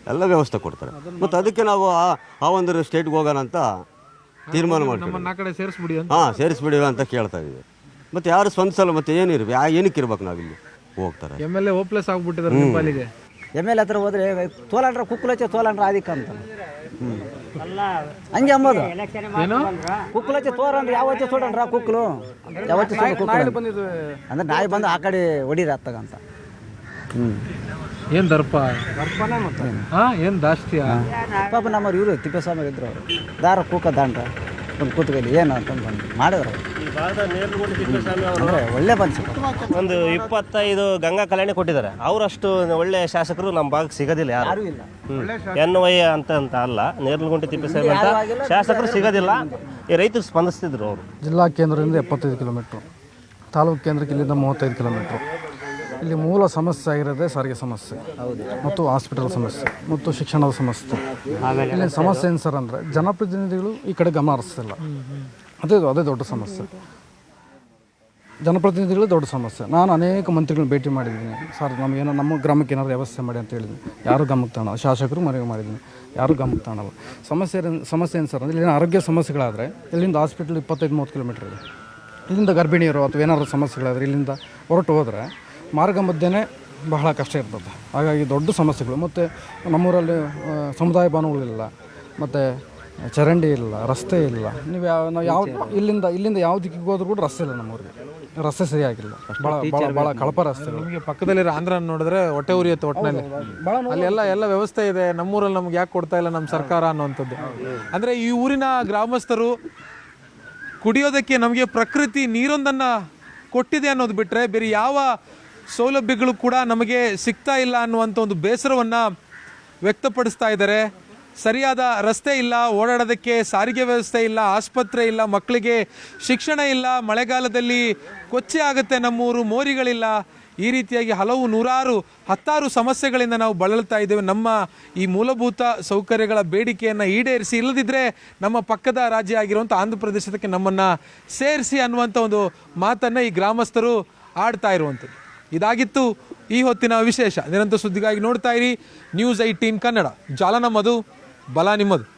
S13: ಎಲ್ಲ ವ್ಯವಸ್ಥೆ ಕೊಡ್ತಾರೆ. ಮತ್ತು ಅದಕ್ಕೆ ನಾವು ಆ- ಒಂದು ಸ್ಟೇಟ್ಗೆ ಹೋಗೋಣ ಅಂತ ತೀರ್ಮಾನ ಮಾಡ್ತೀವಿ
S1: ನಮ್ಮನ್ನ ಆ ಸೇರಿಸ್ಬಿಡಿ ಅಂತ.
S13: ಹಾಂ ಸೇರಿಸ್ಬಿಡಿ ಅಂತ ಕೇಳ್ತಾ ಇದ್ದೀವಿ. ಮತ್ತೆ ಯಾರು ಸ್ವಂದಿಸಲ್ಲ ಮತ್ತೆ ಏನಿರ್ ಏನಕ್ಕೆ ಇರ್ಬೇಕು ನಾವಿಲ್ಲಿ ಹೋಗ್ತಾರೆ?
S1: ಎಂ ಎಲ್ ಎ ಹೋಪ್ಲೆಸ್ ಆಗ್ಬಿಟ್ಟಿದ್ದಾರೆ
S11: ಎಂ ಎಲ್ ಹತ್ರ ಹೋದ್ರೆ ತೋಲಾಂಡ್ರ ಕುಕ್ಕುಲಚ್ಚ ತೋಲಾಂಡ್ರ ಆದಿಕ್ಕ ಅಂತ. ಹಂಗೆ ಅಂಬೋದು. ಏನು? ಕುಕ್ಕುಲಚ್ಚ ತೋರಂದ್ರೆ ಯಾವತ್ತೆ ಸೋಡನ್ರ ಕುಕ್ಕಲು? ಯಾವತ್ತೆ ಸೋಡ ಕುಕ್ಕಲು ಅಂದ್ರೆ ನಾಯಿ ಬಂದು ಆ ಕಡೆ ಹೊಡಿರ ಅತ್ತಾಗ ಅಂತ. ಹ್ಞೂ
S1: ಏನು ದರ್ಪ? ಹಾಂ ಏನು ದಾಸ್ತಿಯಾ?
S11: ಪಾಪ ನಮ್ಮವ್ರು ಇವರು ತಿಪ್ಪೇಸ್ವಾಮಿ ಇದ್ರು. ಅವರು ದಾರ ಕೂಕ ದಾಂಡ್ರ. ಒಂದು ಕೂತ್ಕೊಳ್ಳಿ ಏನು ಅಂತಂದು ಬಂದು ಮಾಡಿದ್ರು. ಅಂದರೆ ಒಳ್ಳೆ ಮನುಷ್ಯ.
S4: ಒಂದು ಇಪ್ಪತ್ತೈದು ಗಂಗಾ ಕಲ್ಯಾಣಿ ಕೊಟ್ಟಿದ್ದಾರೆ. ಅವರಷ್ಟು ಒಳ್ಳೆ ಶಾಸಕರು ನಮ್ಮ ಭಾಗಕ್ಕೆ ಸಿಗೋದಿಲ್ಲ ಯಾರು?
S11: ಇಲ್ಲ.
S4: ಎನ್ ವೈ ಅಂತ ಅಂತ ಅಲ್ಲ ನೇರ್ಲಗುಂಟಿ ತಿಪ್ಪೇಸ್ವಾಮಿ ಅಂತ ಶಾಸಕರು ಸಿಗೋದಿಲ್ಲ. ಈ ರೈತರು ಸ್ಪಂದಿಸ್ತಿದ್ರು ಅವರು.
S3: ಜಿಲ್ಲಾ ಕೇಂದ್ರದಿಂದ ಎಪ್ಪತ್ತೈದು ಕಿಲೋಮೀಟ್ರು. ತಾಲೂಕು ಕೇಂದ್ರಕ್ಕೆ ಇಲ್ಲಿಂದ ಮೂವತ್ತೈದು ಕಿಲೋಮೀಟ್ರು. ಇಲ್ಲಿ ಮೂಲ ಸಮಸ್ಯೆ ಆಗಿರೋದೇ ಸಾರಿಗೆ ಸಮಸ್ಯೆ ಮತ್ತು ಹಾಸ್ಪಿಟಲ್ ಸಮಸ್ಯೆ ಮತ್ತು ಶಿಕ್ಷಣದ ಸಮಸ್ಯೆ. ಇಲ್ಲಿ ಸಮಸ್ಯೆ ಏನು ಸರ್ ಅಂದರೆ ಜನಪ್ರತಿನಿಧಿಗಳು ಈ ಕಡೆ ಗಮನ ಹರಿಸ್ತಿಲ್ಲ. ಅದೇ ಅದೇ ದೊಡ್ಡ ಸಮಸ್ಯೆ. ಜನಪ್ರತಿನಿಧಿಗಳು ದೊಡ್ಡ ಸಮಸ್ಯೆ. ನಾನು ಅನೇಕ ಮಂತ್ರಿಗಳನ್ನ ಭೇಟಿ ಮಾಡಿದ್ದೀನಿ. ಸರ್ ನಮಗೇನೋ ನಮ್ಮ ಗ್ರಾಮಕ್ಕೆ ಏನಾದ್ರು ವ್ಯವಸ್ಥೆ ಮಾಡಿ ಅಂತ ಹೇಳಿದ್ದೀನಿ. ಯಾರು ಗಮನಕ್ಕೆ ತಾಣ ಶಾಸಕರು ಮನವಿ ಮಾಡಿದ್ದೀನಿ. ಯಾರು ಗಮನಕ್ಕೆ ತಾಣಲ್ಲ ಸಮಸ್ಯೆ ಏನ್- ಸಮಸ್ಯೆ ಏನು ಸರ್ ಅಂದರೆ ಇಲ್ಲಿನ ಆರೋಗ್ಯ ಸಮಸ್ಯೆಗಳಾದರೆ ಇಲ್ಲಿಂದ ಹಾಸ್ಪಿಟ್ಲ್ ಇಪ್ಪತ್ತೈದು ಮೂವತ್ತು ಕಿಲೋಮೀಟ್ರ್ ಇದೆ. ಇಲ್ಲಿಂದ ಗರ್ಭಿಣಿಯರು ಅಥವಾ ಏನಾದರೂ ಸಮಸ್ಯೆಗಳಾದರೆ ಇಲ್ಲಿಂದ ಹೊರಟು ಹೋದರೆ ಮಾರ್ಗ ಮಧ್ಯೆನೇ ಬಹಳ ಕಷ್ಟ ಇರ್ತದೆ. ಹಾಗಾಗಿ ದೊಡ್ಡ ಸಮಸ್ಯೆಗಳು. ಮತ್ತು ನಮ್ಮೂರಲ್ಲಿ ಸಮುದಾಯ ಭವನಗಳಿಲ್ಲ ಮತ್ತು ಚರಂಡಿ ಇಲ್ಲ ರಸ್ತೆ ಇಲ್ಲ. ನೀವು ಯಾವ ನಾವು ಯಾವ ಇಲ್ಲಿಂದ ಇಲ್ಲಿಂದ ಯಾವ ದಿಕ್ಕಿಗೆ ಹೋದ್ರೂ ಕೂಡ ರಸ್ತೆ ಇಲ್ಲ ನಮ್ಮೂರಿಗೆ. ರಸ್ತೆ ಸರಿಯಾಗಿಲ್ಲ. ಭಾಳ ಭಾಳ ಭಾಳ ಕಳಪ ರಸ್ತೆ
S1: ನಿಮಗೆ ಪಕ್ಕದಲ್ಲಿರೋ ಆಂಧ್ರ ನೋಡಿದ್ರೆ ಹೊಟ್ಟೆ ಉರಿಯುತ್ತೆ ಒಟ್ಟಿನಲ್ಲಿ ಅಲ್ಲಿ ಎಲ್ಲ ಎಲ್ಲ ವ್ಯವಸ್ಥೆ ಇದೆ. ನಮ್ಮೂರಲ್ಲಿ ನಮ್ಗೆ ಯಾಕೆ ಕೊಡ್ತಾ ಇಲ್ಲ ನಮ್ಮ ಸರ್ಕಾರ ಅನ್ನುವಂಥದ್ದು. ಅಂದರೆ ಈ ಊರಿನ ಗ್ರಾಮಸ್ಥರು ಕುಡಿಯೋದಕ್ಕೆ ನಮಗೆ ಪ್ರಕೃತಿ ನೀರೊಂದನ್ನು ಕೊಟ್ಟಿದೆ ಅನ್ನೋದು ಬಿಟ್ಟರೆ ಬೇರೆ ಯಾವ ಸೌಲಭ್ಯಗಳು ಕೂಡ ನಮಗೆ ಸಿಗ್ತಾ ಇಲ್ಲ ಅನ್ನುವಂಥ ಒಂದು ಬೇಸರವನ್ನು ವ್ಯಕ್ತಪಡಿಸ್ತಾ ಇದ್ದಾರೆ. ಸರಿಯಾದ ರಸ್ತೆ ಇಲ್ಲ, ಓಡಾಡೋದಕ್ಕೆ ಸಾರಿಗೆ ವ್ಯವಸ್ಥೆ ಇಲ್ಲ, ಆಸ್ಪತ್ರೆ ಇಲ್ಲ, ಮಕ್ಕಳಿಗೆ ಶಿಕ್ಷಣ ಇಲ್ಲ, ಮಳೆಗಾಲದಲ್ಲಿ ಕೊಚ್ಚೆ ಆಗುತ್ತೆ ನಮ್ಮೂರು, ಮೋರಿಗಳಿಲ್ಲ. ಈ ರೀತಿಯಾಗಿ ಹಲವು ನೂರಾರು, ಹತ್ತಾರು ಸಮಸ್ಯೆಗಳಿಂದ ನಾವು ಬಳಲ್ತಾ ಇದ್ದೇವೆ. ನಮ್ಮ ಈ ಮೂಲಭೂತ ಸೌಕರ್ಯಗಳ ಬೇಡಿಕೆಯನ್ನು ಈಡೇರಿಸಿ ಇಲ್ಲದಿದ್ದರೆ ನಮ್ಮ ಪಕ್ಕದ ರಾಜ್ಯ ಆಗಿರುವಂಥ ಆಂಧ್ರ ಪ್ರದೇಶಕ್ಕೆ ನಮ್ಮನ್ನು ಸೇರಿಸಿ ಅನ್ನುವಂಥ ಒಂದು ಮಾತನ್ನು ಈ ಗ್ರಾಮಸ್ಥರು ಆಡ್ತಾ ಇರುವಂಥದ್ದು ಇದಾಗಿತ್ತು ಈ ಹೊತ್ತಿನ ವಿಶೇಷ. ನಿರಂತರ ಸುದ್ದಿಗಾಗಿ ನೋಡ್ತಾ ಇರಿ. News eighteen Kannada. ಜಾಲ ನಮ್ಮದು, ಬಲ ನಿಮ್ಮದು.